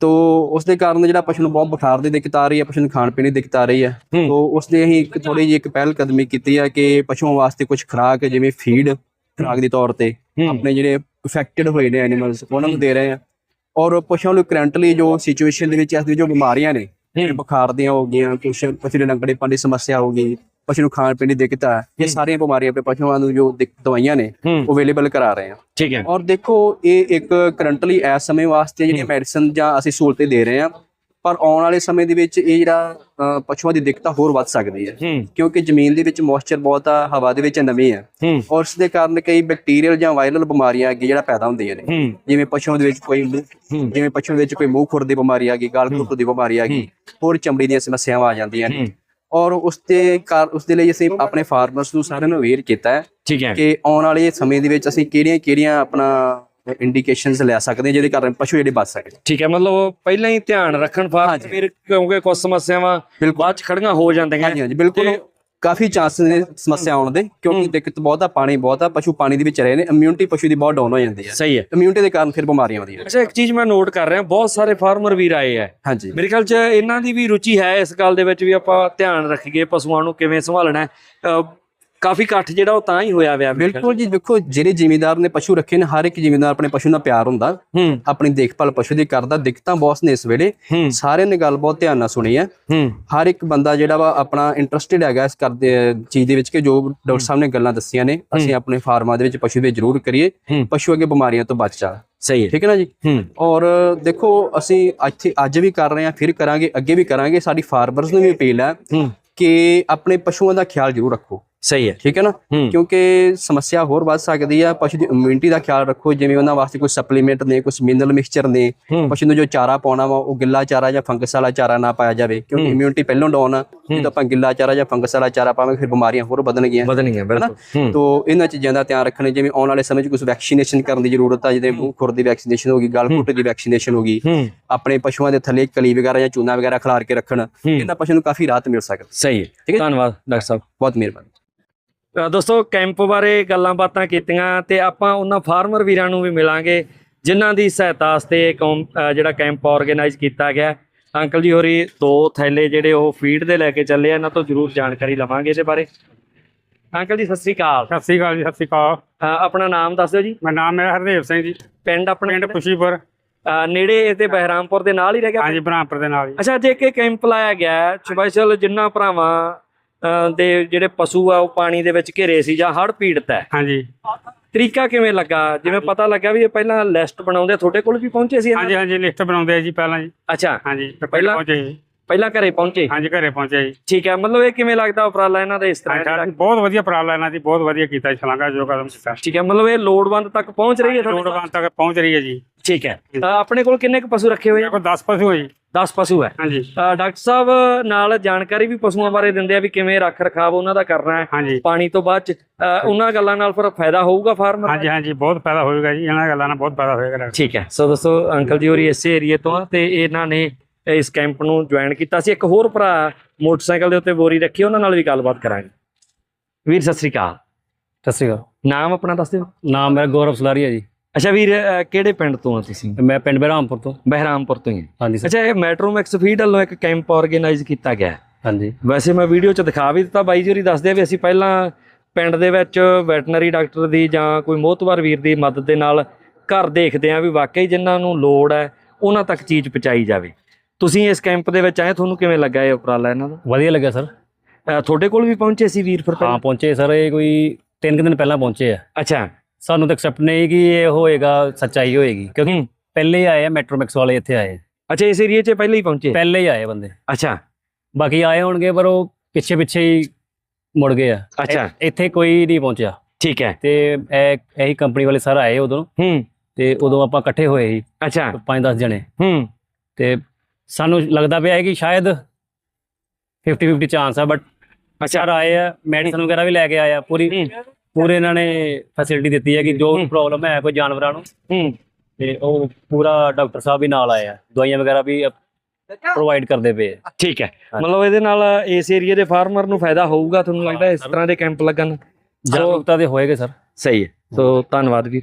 ਤੋ ਉਸ ਦੇ ਕਾਰਨ ਜਿਹੜਾ ਪਸ਼ੂ ਨੂੰ ਬਹੁਤ ਬੁਖਾਰ ਦੀ ਦਿੱਕਤ ਆ ਰਹੀ ਹੈ ਪਸ਼ੂ ਨੂੰ ਖਾਣ ਪੀਣ ਦੀ ਦਿੱਕਤ ਆ ਰਹੀ ਹੈ। ਹੂੰ। ਤੋ ਉਸ ਦੇ ਅਸੀਂ ਇੱਕ ਥੋੜੀ ਜਿਹੀ ਇੱਕ ਪਹਿਲ ਕਦਮੀ ਕੀਤੀ ਹੈ ਕਿ ਪਸ਼ੂਆਂ ਵਾਸਤੇ ਕੁਝ ਖੁਰਾਕ ਜਿਵੇਂ ਫੀਡ ਖੁਰਾਕ ਦੇ ਤੌਰ ਤੇ ਹੂੰ। ਆਪਣੇ ਜਿਹੜੇ ਇਫੈਕਟਡ ਹੋਏ ਨੇ ਐਨੀਮਲਸ ਉਹਨਾਂ ਨੂੰ ਦੇ ਰਹੇ ਆ। ਔਰ ਪਸ਼ੂਆਂ ਨੂੰ ਕਰੰਟਲੀ ਜੋ ਸਿਚੁਏਸ਼ਨ ਦੇ ਵਿੱਚ ਇਸ ਦੀ ਜੋ ਬਿਮਾਰੀਆਂ ਨੇ ਬੁਖਾਰ ਦੀਆਂ ਹੋ ਗਈਆਂ ਕੁਝ ਪਸ਼ੂ ਦੇ ਲੰਗੜੇਪਣ ਦੀ ਸਮੱਸਿਆ ਹੋ ਗਈ ਪਸ਼ੂ ਨੂੰ ਖਾਣ ਪੀਣ ਦੀ ਦਿੱਕਤ ਆ। ਇਹ ਸਾਰੀਆਂ ਬਿਮਾਰੀਆਂ ਆਪਣੇ ਪਸ਼ੂਆਂ ਨੂੰ ਜੋ ਦਵਾਈਆਂ ਨੇ ਉਹ ਅਵੇਲੇਬਲ ਕਰਾ ਰਹੇ ਆ। ਠੀਕ ਹੈ। ਔਰ ਦੇਖੋ ਇਹ ਇੱਕ ਕਰੰਟਲੀ ਇਸ ਸਮੇਂ ਵਾਸਤੇ ਜਿਹੜੀ ਮੈਡੀਸਨ ਜਾਂ ਅਸੀਂ ਸਹੂਲਤਾਂ ਦੇ ਰਹੇ ਹਾਂ ਪਰ ਆਉਣ ਵਾਲੇ ਸਮੇਂ ਦੇ ਵਿੱਚ ਇਹ ਜਿਹੜਾ ਪਸ਼ੂਆਂ ਦੀ ਦਿੱਕਤ ਆ ਹੋਰ ਵੱਧ ਸਕਦੀ ਹੈ। ਕਿਉਂਕਿ ਜ਼ਮੀਨ ਦੇ ਵਿੱਚ ਮੋਇਸਚਰ ਬਹੁਤ ਆ ਹਵਾ ਦੇ ਵਿੱਚ ਨਮੀ ਹੈ। ਔਰ ਉਸ ਦੇ ਕਾਰਨ ਕਈ ਬੈਕਟੀਰੀਅਲ ਜਾਂ ਵਾਇਰਲ ਬਿਮਾਰੀਆਂ ਅੱਗੇ ਜਿਹੜਾ ਪੈਦਾ ਹੁੰਦੀਆਂ ਨੇ। ਜਿਵੇਂ ਪਸ਼ੂਆਂ ਦੇ ਵਿੱਚ ਕੋਈ ਜਿਵੇਂ ਪਸ਼ੂਆਂ ਦੇ ਵਿੱਚ ਕੋਈ ਮੂੰਹ ਖੁਰ ਦੀ ਬਿਮਾਰੀ ਆ ਗਈ ਗਾਲ ਖੁਰ ਦੀ ਬਿਮਾਰੀ ਆ ਗਈ ਹੋਰ ਚਮੜੀ ਦੀਆਂ ਸਮੱਸਿਆਵਾਂ ਆ ਜਾਂਦੀਆਂ ਨੇ। ਔਰ ਉਸ ਕਾਰ ਉਸ ਦੇ ਲਈ ਅਸੀਂ ਆਪਣੇ ਫਾਰਮਰਸ ਨੂੰ ਸਾਰਿਆਂ ਨੂੰ ਅਵੇਅਰ ਕੀਤਾ ਹੈ ਠੀਕ ਹੈ ਕਿ ਆਉਣ ਵਾਲੇ ਸਮੇਂ ਦੇ ਵਿੱਚ ਅਸੀਂ ਕਿਹੜੀਆਂ-ਕਿਹੜੀਆਂ ਆਪਣਾ ਇੰਡੀਕੇਸ਼ਨਸ ਲੈ ਸਕਦੇ ਹਾਂ ਜਿਹਦੇ ਕਾਰਨ ਪਸ਼ੂ ਜਿਹੜੇ ਬਚ ਸਕਣ ਠੀਕ ਹੈ ਮਤਲਬ ਪਹਿਲਾਂ ਹੀ ਧਿਆਨ ਰੱਖਣ ਫਾਰ। ਫਿਰ ਕਿਉਂਕਿ ਕੁਝ ਸਮੱਸਿਆਵਾਂ ਬਿਲਕੁਲ। ਬਾਅਦ ਚ ਖੜੀਆਂ ਹੋ ਜਾਂਦੀਆਂ ਹਾਂਜੀ ਹਾਂਜੀ ਬਿਲਕੁਲ ਤੇ- ਕਾਫੀ ਚਾਂਸ ਨੇ ਸਮੱਸਿਆ ਆਉਣ ਦੇ ਕਿਉਂਕਿ ਦਿੱਕਤ ਬਹੁਤ ਆ ਪਾਣੀ ਬਹੁਤ ਆ ਪਸ਼ੂ ਪਾਣੀ ਦੇ ਵਿੱਚ ਰਹੇ ਨੇ ਇਮਿਊਨਿਟੀ ਪਸ਼ੂ ਦੀ ਬਹੁਤ ਡਾਊਨ ਹੋ ਜਾਂਦੀ ਹੈ। ਸਹੀ ਹੈ। ਇਮਿਊਨਿਟੀ ਦੇ ਕਾਰਨ ਫਿਰ ਬਿਮਾਰੀਆਂ ਆਉਂਦੀਆਂ ਅੱਛਾ ਇੱਕ ਚੀਜ਼ ਮੈਂ ਨੋਟ ਕਰ ਰਿਹਾ ਬਹੁਤ ਸਾਰੇ ਫਾਰਮਰ ਵੀਰ ਆਏ ਆ ਹਾਂਜੀ। ਮੇਰੇ ਖਿਆਲ ਚ ਇਹਨਾਂ ਦੀ ਵੀ ਰੁਚੀ ਹੈ ਇਸ ਗੱਲ ਦੇ ਵਿੱਚ ਵੀ ਆਪਾਂ ਧਿਆਨ ਰੱਖੀਏ ਪਸ਼ੂਆਂ ਨੂੰ ਕਿਵੇਂ ਸੰਭਾਲਣਾ ਕਾਫੀ ਇਕੱਠ ਜਿਹੜਾ ਉਹ ਤਾਂ ਹੀ ਹੋਇਆ ਖਿਆਲ ਬਿਲਕੁਲ ਜੀ ਦੇਖੋ ਜਿਹੜੇ ਜ਼ਿਮੀਂਦਾਰ ਨੇ ਪਸ਼ੂ ਰੱਖੇ ਨੇ ਹਰ ਇੱਕ ਜ਼ਿਮੀਂਦਾਰ ਆਪਣੇ ਪਸ਼ੂ ਨਾਲ ਪਿਆਰ ਹੁੰਦਾ। ਆਪਣੀ ਦੇਖਭਾਲ ਪਸ਼ੂ ਦੀ ਕਰਦਾ ਦਿੱਕਤਾਂ ਬਹੁਤ ਨੇ ਇਸ ਵੇਲੇ। ਸਾਰਿਆਂ ਨੇ ਗੱਲ ਬਹੁਤ ਧਿਆਨ ਨਾਲ ਸੁਣੀ ਹੈ। ਹਰ ਇੱਕ ਬੰਦਾ ਜਿਹੜਾ ਵਾ ਆਪਣਾ ਇੰਟਰਸਟਿਡ ਹੈਗਾ ਇਸ ਕਰਦੇ ਚੀਜ਼ ਦੇ ਵਿੱਚ ਕਿ ਜੋ ਡਾਕਟਰ ਸਾਹਿਬ ਨੇ ਗੱਲਾਂ ਦੱਸੀਆਂ ਨੇ ਅਸੀਂ ਆਪਣੇ ਫਾਰਮਾਂ ਦੇ ਵਿੱਚ ਪਸ਼ੂ ਦੇ ਜ਼ਰੂਰ ਕਰੀਏ। ਪਸ਼ੂ ਅੱਗੇ ਬਿਮਾਰੀਆਂ ਤੋਂ ਬਚ ਜਾ। ਸਹੀ ਹੈ। ਠੀਕ ਹੈ ਨਾ ਜੀ? ਔਰ ਦੇਖੋ ਅਸੀਂ ਇੱਥੇ ਅੱਜ ਵੀ ਕਰ ਰਹੇ ਹਾਂ ਫਿਰ ਕਰਾਂਗੇ ਅੱਗੇ ਵੀ ਕਰਾਂਗੇ। ਸਾਡੀ ਫਾਰਮਰਸ ਨੂੰ ਵੀ ਅਪੀਲ ਹੂੰ। ਕਿ ਆਪਣੇ ਪਸ਼ੂਆਂ ਦਾ ਖਿਆਲ ਜ਼ਰੂਰ ਰੱਖੋ। ਸਹੀ ਹੈ। ਠੀਕ ਹੈ ਨਾ? ਹੂੰ। ਕਿਉਂਕਿ ਸਮੱਸਿਆ ਹੋਰ ਵੱਧ ਸਕਦੀ ਆ। ਪਸ਼ੂ ਦੀ ਇਮਿਊਨਿਟੀ ਦਾ ਖਿਆਲ ਰੱਖੋ। ਜਿਵੇਂ ਉਹਨਾਂ ਵਾਸਤੇ ਕੋਈ ਸਪਲੀਮੈਂਟ ਨੇ ਕੁਝ ਮਿਨਰਲ ਮਿਕਸਚਰ ਨੇ। ਹੂੰ। ਪਸ਼ੂ ਨੂੰ ਜੋ ਚਾਰਾ ਪਾਉਣਾ ਵਾ ਉਹ ਗਿੱਲਾ ਚਾਰਾ ਜਾਂ ਫੰਗਸ ਵਾਲਾ ਚਾਰਾ ਨਾ ਪਾਇਆ ਜਾਵੇ। ਕਿਉਂਕਿ ਇਮਿਊਨਿਟੀ ਪਹਿਲਾਂ ਡਾਊਨ ਆ। ਜਦੋਂ ਆਪਾਂ ਗਿੱਲਾ ਚਾਰਾ ਜਾਂ ਫੰਗਸ ਵਾਲਾ ਚਾਰਾ ਪਾਵਾਂਗੇ ਫਿਰ ਬਿਮਾਰੀਆਂ ਹੋਰ ਵਧਣਗੀਆਂ। ਵਧਣੀਆਂ ਬਿਲਕੁਲ। ਹੂੰ। ਤੋ ਇਹਨਾਂ ਚੀਜ਼ਾਂ ਦਾ ਧਿਆਨ ਰੱਖਣਾ। ਜਿਵੇਂ ਆਉਣ ਵਾਲੇ ਸਮੇਂ 'ਚ ਕੁਝ ਵੈਕਸੀਨੇਸ਼ਨ ਕਰਨ ਦੀ ਜ਼ਰੂਰਤ ਆ। ਮੂੰਹ ਖੁਰ ਦੀ ਵੈਕਸੀਨੇਸ਼ਨ ਹੋਗੀ ਗਲ ਘੁੱਟ ਦੀ ਵੈਕਸੀਨੇਸ਼ਨ ਹੋਗੀ ਹੂੰ। ਆਪਣੇ ਪਸ਼ੂਆਂ ਦੇ ਥੱਲੇ ਕਲੀ ਵਗੈਰਾ ਜਾਂ ਚੂਨਾ ਵਗੈਰਾ ਖਿਲਾਰ ਕੇ ਰੱਖਣ। ਇਹਨਾਂ ਪਸ਼ੂ ਨੂੰ ਕਾਫੀ ਰਾਹਤ ਮਿਲ ਸਕਦੀ। ਸਹੀ ਹੈ। ਠੀਕ ਹੈ। ਧੰਨਵਾਦ ਡਾਕਟਰ ਸਾਹਿਬ। ਬਹੁਤ ਮਿਹਰਬਾਨੀ। ਦੋਸਤੋ ਕੈਂਪ ਬਾਰੇ ਗੱਲਾਂ ਬਾਤਾਂ ਕੀਤੀਆਂ ਤੇ ਆਪਾਂ ਉਹਨਾਂ ਫਾਰਮਰ ਵੀਰਾਂ ਨੂੰ ਵੀ ਮਿਲਾਂਗੇ ਜਿਨ੍ਹਾਂ ਦੀ ਸਹਾਇਤਾ ਵਾਸਤੇ ਜਿਹੜਾ ਕੈਂਪ ਆਰਗੇਨਾਈਜ਼ ਕੀਤਾ ਗਿਆ ਅੰਕਲ ਜੀ ਹੋਰੀ ਦੋ ਥੈਲੇ ਜਿਹੜੇ ਉਹ ਫੀਡ ਦੇ ਲੈ ਕੇ ਚੱਲੇ ਆ ਇਹਨਾਂ ਤੋਂ ਜ਼ਰੂਰ ਜਾਣਕਾਰੀ ਲਵਾਂਗੇ ਇਹਦੇ ਬਾਰੇ। ਅੰਕਲ ਜੀ ਸਤਿ ਸ੍ਰੀ ਅਕਾਲ। ਸਤਿ ਸ੍ਰੀ ਅਕਾਲ ਜੀ ਸਤਿ ਸ੍ਰੀ ਅਕਾਲ। ਆਪਣਾ ਨਾਮ ਦੱਸ ਦਿਓ ਜੀ। ਮੈਂ ਨਾਮ ਮੇਰਾ ਹਰਦੇਵ ਸਿੰਘ ਜੀ। ਪਿੰਡ ਆਪਣਾ ਪਿੰਡ ਖੁਸ਼ੀਪੁਰ। ਨੇੜੇ ਇਹਦੇ ਬਹਿਰਾਮਪੁਰ ਦੇ ਨਾਲ ਹੀ ਰਹਿ ਗਿਆ? ਹਾਂਜੀ ਬ੍ਰਹਮਪੁਰ ਦੇ ਨਾਲ ਜੀ ਅੱਛਾ ਜੇ ਕਿ ਕੈਂਪ ਲਾਇਆ ਗਿਆ ਸਪੈਸ਼ਲ ਜਿੰਨਾ ਭਰਾਵਾਂ ਦੇ ਜਿਹੜੇ ਪਸ਼ੂ ਆ ਉਹ ਪਾਣੀ ਦੇ ਵਿੱਚ ਘਿਰੇ ਸੀ ਜਾਂ ਹੜ੍ਹ ਪੀੜਤ ਹੈ। ਹਾਂਜੀ। ਤਰੀਕਾ ਕਿਵੇਂ ਲੱਗਾ? ਜਿਵੇਂ ਪਤਾ ਲੱਗਾ ਵੀ ਇਹ ਪਹਿਲਾਂ ਲਿਸਟ ਬਣਾਉਂਦੇ ਤੁਹਾਡੇ ਕੋਲ ਵੀ ਪਹੁੰਚੇ ਸੀ ਹਾਂਜੀ ਹਾਂਜੀ ਲਿਸਟ ਬਣਾਉਂਦੇ ਆ ਜੀ ਪਹਿਲਾਂ ਜੀ। ਅੱਛਾ। ਹਾਂਜੀ ਪਹਿਲਾਂ? ਪਹੁੰਚੇ ਜੀ ਪਹਿਲਾਂ ਘਰੇ ਪਹੁੰਚੇ? ਹਾਂਜੀ ਘਰੇ ਪਹੁੰਚੇ ਜੀ। ਠੀਕ ਹੈ ਮਤਲਬ ਇਹ ਕਿਵੇਂ ਲੱਗਦਾ ਉਪਰਾਲਾ ਇਹਨਾਂ ਦਾ ਇਸ ਤਰ੍ਹਾਂ ਹਾਂਜੀ, ਬਹੁਤ ਵਧੀਆ ਪ੍ਰਾਲਾ ਇਹਨਾਂ ਦੀ ਬਹੁਤ ਵਧੀਆ ਕੀਤਾ ਸ਼ਲਾਘਾ ਜੋ ਕਦਮ ਕੀਤਾ ਠੀਕ ਹੈ ਮਤਲਬ ਇਹ ਲੋੜਵੰਦ ਤੱਕ ਪਹੁੰਚ ਰਹੀ ਹੈ ਤੁਹਾਡੇ ਲੋੜਵੰਦ ਤੱਕ ਪਹੁੰਚ ਰਹੀ ਹੈ ਜੀ। ਠੀਕ ਹੈ ਤਾਂ ਆਪਣੇ ਕੋਲ ਕਿੰਨੇ ਕੁ ਪਸ਼ੂ ਰੱਖੇ ਹੋਏ ਮੇਰੇ ਆ ਕੋਲ 10 ਪਸ਼ੂ ਹੈ ਜੀ। 10 ਪਸ਼ੂ ਹੈ। ਹਾਂਜੀ। ਅ, ਡਾਕਟਰ ਸਾਹਿਬ ਨਾਲ ਜਾਣਕਾਰੀ ਵੀ ਪਸ਼ੂਆਂ ਬਾਰੇ ਦਿੰਦੇ ਆ ਵੀ ਕਿਵੇਂ ਰੱਖ ਰਖਾਵ ਉਹਨਾਂ ਦਾ ਕਰਨਾ ਹੈ। ਹਾਂਜੀ। ਪਾਣੀ ਤੋਂ ਬਾਅਦ ਚ ਅ, ਉਹਨਾਂ ਗੱਲਾਂ ਨਾਲ ਫਿਰ ਫਾਇਦਾ ਹੋਊਗਾ ਫਾਰਮਰ ਹਾਂਜੀ ਹਾਂਜੀ ਬਹੁਤ ਫਾਇਦਾ ਹੋਏਗਾ ਜੀ ਇਹਨਾਂ ਗੱਲਾਂ ਨਾਲ ਬਹੁਤ ਫਾਇਦਾ ਹੋਏਗਾ ਠੀਕ ਹੈ ਸੋ ਦੋਸਤੋ ਅੰਕਲ ਜੀ ਹੋਰੀ ਇਸੇ ਏਰੀਏ ਤੋਂ ਆ ਤੇ ਇਹਨਾਂ ਨੇ ਇਸ ਕੈਂਪ ਨੂੰ ਜੁਆਇਨ ਕੀਤਾ ਸੀ। ਇੱਕ ਹੋਰ ਭਰਾ ਮੋਟਰਸਾਈਕਲ ਦੇ ਉੱਤੇ ਬੋਰੀ ਰੱਖੀ ਉਹਨਾਂ ਨਾਲ ਵੀ ਗੱਲਬਾਤ ਕਰਾਂਗੇ। ਵੀਰ ਸਤਿ ਸ੍ਰੀ ਅਕਾਲ। ਸਤਿ ਸ਼੍ਰੀ ਅਕਾਲ। ਨਾਮ ਆਪਣਾ ਦੱਸ ਦਿਓ। ਨਾਮ ਮੇਰਾ ਗੌਰਵ ਸਲਾਰੀਆ ਜੀ। ਅੱਛਾ ਵੀਰ ਕਿਹੜੇ ਪਿੰਡ ਤੋਂ ਆ ਤੁਸੀਂ? ਮੈਂ ਪਿੰਡ ਬਹਿਰਾਮਪੁਰ ਤੋਂ। ਬਹਿਰਾਮਪੁਰ ਤੋਂ ਹੀ। ਹਾਂਜੀ ਸਰ। ਅੱਛਾ ਇਹ ਮੈਟਰੋਮੈਕਸ ਫੀਡ ਵੱਲੋਂ ਇੱਕ ਕੈਂਪ ਆਰਗੇਨਾਈਜ਼ ਕੀਤਾ ਗਿਆ। ਹਾਂਜੀ। ਵੈਸੇ ਮੈਂ ਵੀਡੀਓ 'ਚ ਦਿਖਾ ਵੀ ਦਿੱਤਾ ਬਾਈ ਜੀ ਹੋਰੀ ਦੱਸਦੇ ਆ ਵੀ ਅਸੀਂ ਪਹਿਲਾਂ ਪਿੰਡ ਦੇ ਵਿੱਚ ਵੈਟਰਨਰੀ ਡਾਕਟਰ ਦੀ ਜਾਂ ਕੋਈ ਮੋਹਤਵਾਰ ਵੀਰ ਦੀ ਮਦਦ ਦੇ ਨਾਲ ਘਰ ਦੇਖਦੇ ਆ ਵੀ ਵਾਕਈ ਜਿਨ੍ਹਾਂ ਨੂੰ ਲੋੜ ਹੈ ਉਹਨਾਂ ਤੱਕ ਚੀਜ਼ ਪਹੁੰਚਾਈ ਜਾਵੇ। ਤੁਸੀਂ ਇਸ ਕੈਂਪ ਦੇ ਵਿੱਚ ਆਏ ਤੁਹਾਨੂੰ ਕਿਵੇਂ ਲੱਗਾ ਇਹ ਉਪਰਾਲਾ ਇਹਨਾਂ ਦਾ? ਵਧੀਆ ਲੱਗਿਆ ਸਰ। ਤੁਹਾਡੇ ਕੋਲ ਵੀ ਪਹੁੰਚੇ ਸੀ ਵੀਰ ਫਿਰ ਹਾਂ ਪਹੁੰਚੇ ਸਰ। ਇਹ ਕੋਈ ਤਿੰਨ ਕੁ ਦਿਨ ਪਹਿਲਾਂ ਪਹੁੰਚੇ ਆ। ਅੱਛਾ। ਸਾਨੂੰ ਤਾਂ ਐਕਸੈਪਟ ਨਹੀਂ ਕਿ ਇਹ ਹੋਏਗਾ ਸੱਚਾਈ ਹੋਏਗੀ। ਕਿਉਂਕਿ ਪਹਿਲੇ ਆਏ ਆ ਮੈਟਰੋਮੈਕਸ ਵਾਲੇ ਇੱਥੇ ਆਏ। ਅੱਛਾ ਇਸ ਏਰੀਏ 'ਚ ਪਹਿਲਾਂ ਹੀ ਪਹੁੰਚੇ? ਪਹਿਲੇ ਹੀ ਆਏ ਬੰਦੇ। ਅੱਛਾ। ਬਾਕੀ ਆਏ ਹੋਣਗੇ ਪਰ ਉਹ ਪਿੱਛੇ ਪਿੱਛੇ ਹੀ ਮੁੜ ਗਏ ਆ। ਅੱਛਾ। ਇੱਥੇ ਕੋਈ ਨਹੀਂ ਪਹੁੰਚਿਆ। ਠੀਕ ਹੈ। ਤੇ ਇਹ ਇਹੀ ਕੰਪਨੀ ਵਾਲੇ ਸਰ ਆਏ ਉਦੋਂ। ਹੂੰ। ਤੇ ਉਦੋਂ ਆਪਾਂ ਇਕੱਠੇ ਹੋਏ ਸੀ। ਅੱਛਾ। 5-10 ਜਣੇ। ਹੂੰ। ਤੇ ਸਾਨੂੰ ਲੱਗਦਾ ਪਿਆ ਹੈ ਕਿ ਸ਼ਾਇਦ 50-50 ਚਾਂਸ ਆ ਬਟ ਸਰ ਆਏ ਆ ਮੈਡੀਸਨ ਵਗੈਰਾ ਵੀ ਲੈ ਕੇ ਆਏ ਆ ਪੂਰੀ ਪੂਰੇ ਇਹਨਾਂ ਨੇ ਫੈਸਿਲਿਟੀ ਦਿੱਤੀ ਹੈ ਕਿ ਜੋ ਪ੍ਰੋਬਲਮ ਹੈ ਕੋਈ ਜਾਨਵਰਾਂ ਨੂੰ। ਹੂੰ। ਤੇ ਉਹ ਪੂਰਾ ਡਾਕਟਰ ਸਾਹਿਬ ਵੀ ਨਾਲ ਆਏ ਆ ਦਵਾਈਆਂ ਵਗੈਰਾ ਵੀ ਪ੍ਰੋਵਾਈਡ ਕਰਦੇ ਪਏ ਠੀਕ ਹੈ। ਮਤਲਬ ਇਹਦੇ ਨਾਲ ਇਸ ਏਰੀਆ ਦੇ ਫਾਰਮਰ ਨੂੰ ਫਾਇਦਾ ਹੋਊਗਾ ਤੁਹਾਨੂੰ ਲੱਗਦਾ ਇਸ ਤਰ੍ਹਾਂ ਦੇ ਕੈਂਪ ਲੱਗਣ? ਜਾਗਰੂਕਤਾ ਦੇ ਹੋਏਗੇ ਸਰ। ਸਹੀ ਹੈ। ਸੋ ਧੰਨਵਾਦ ਵੀਰ।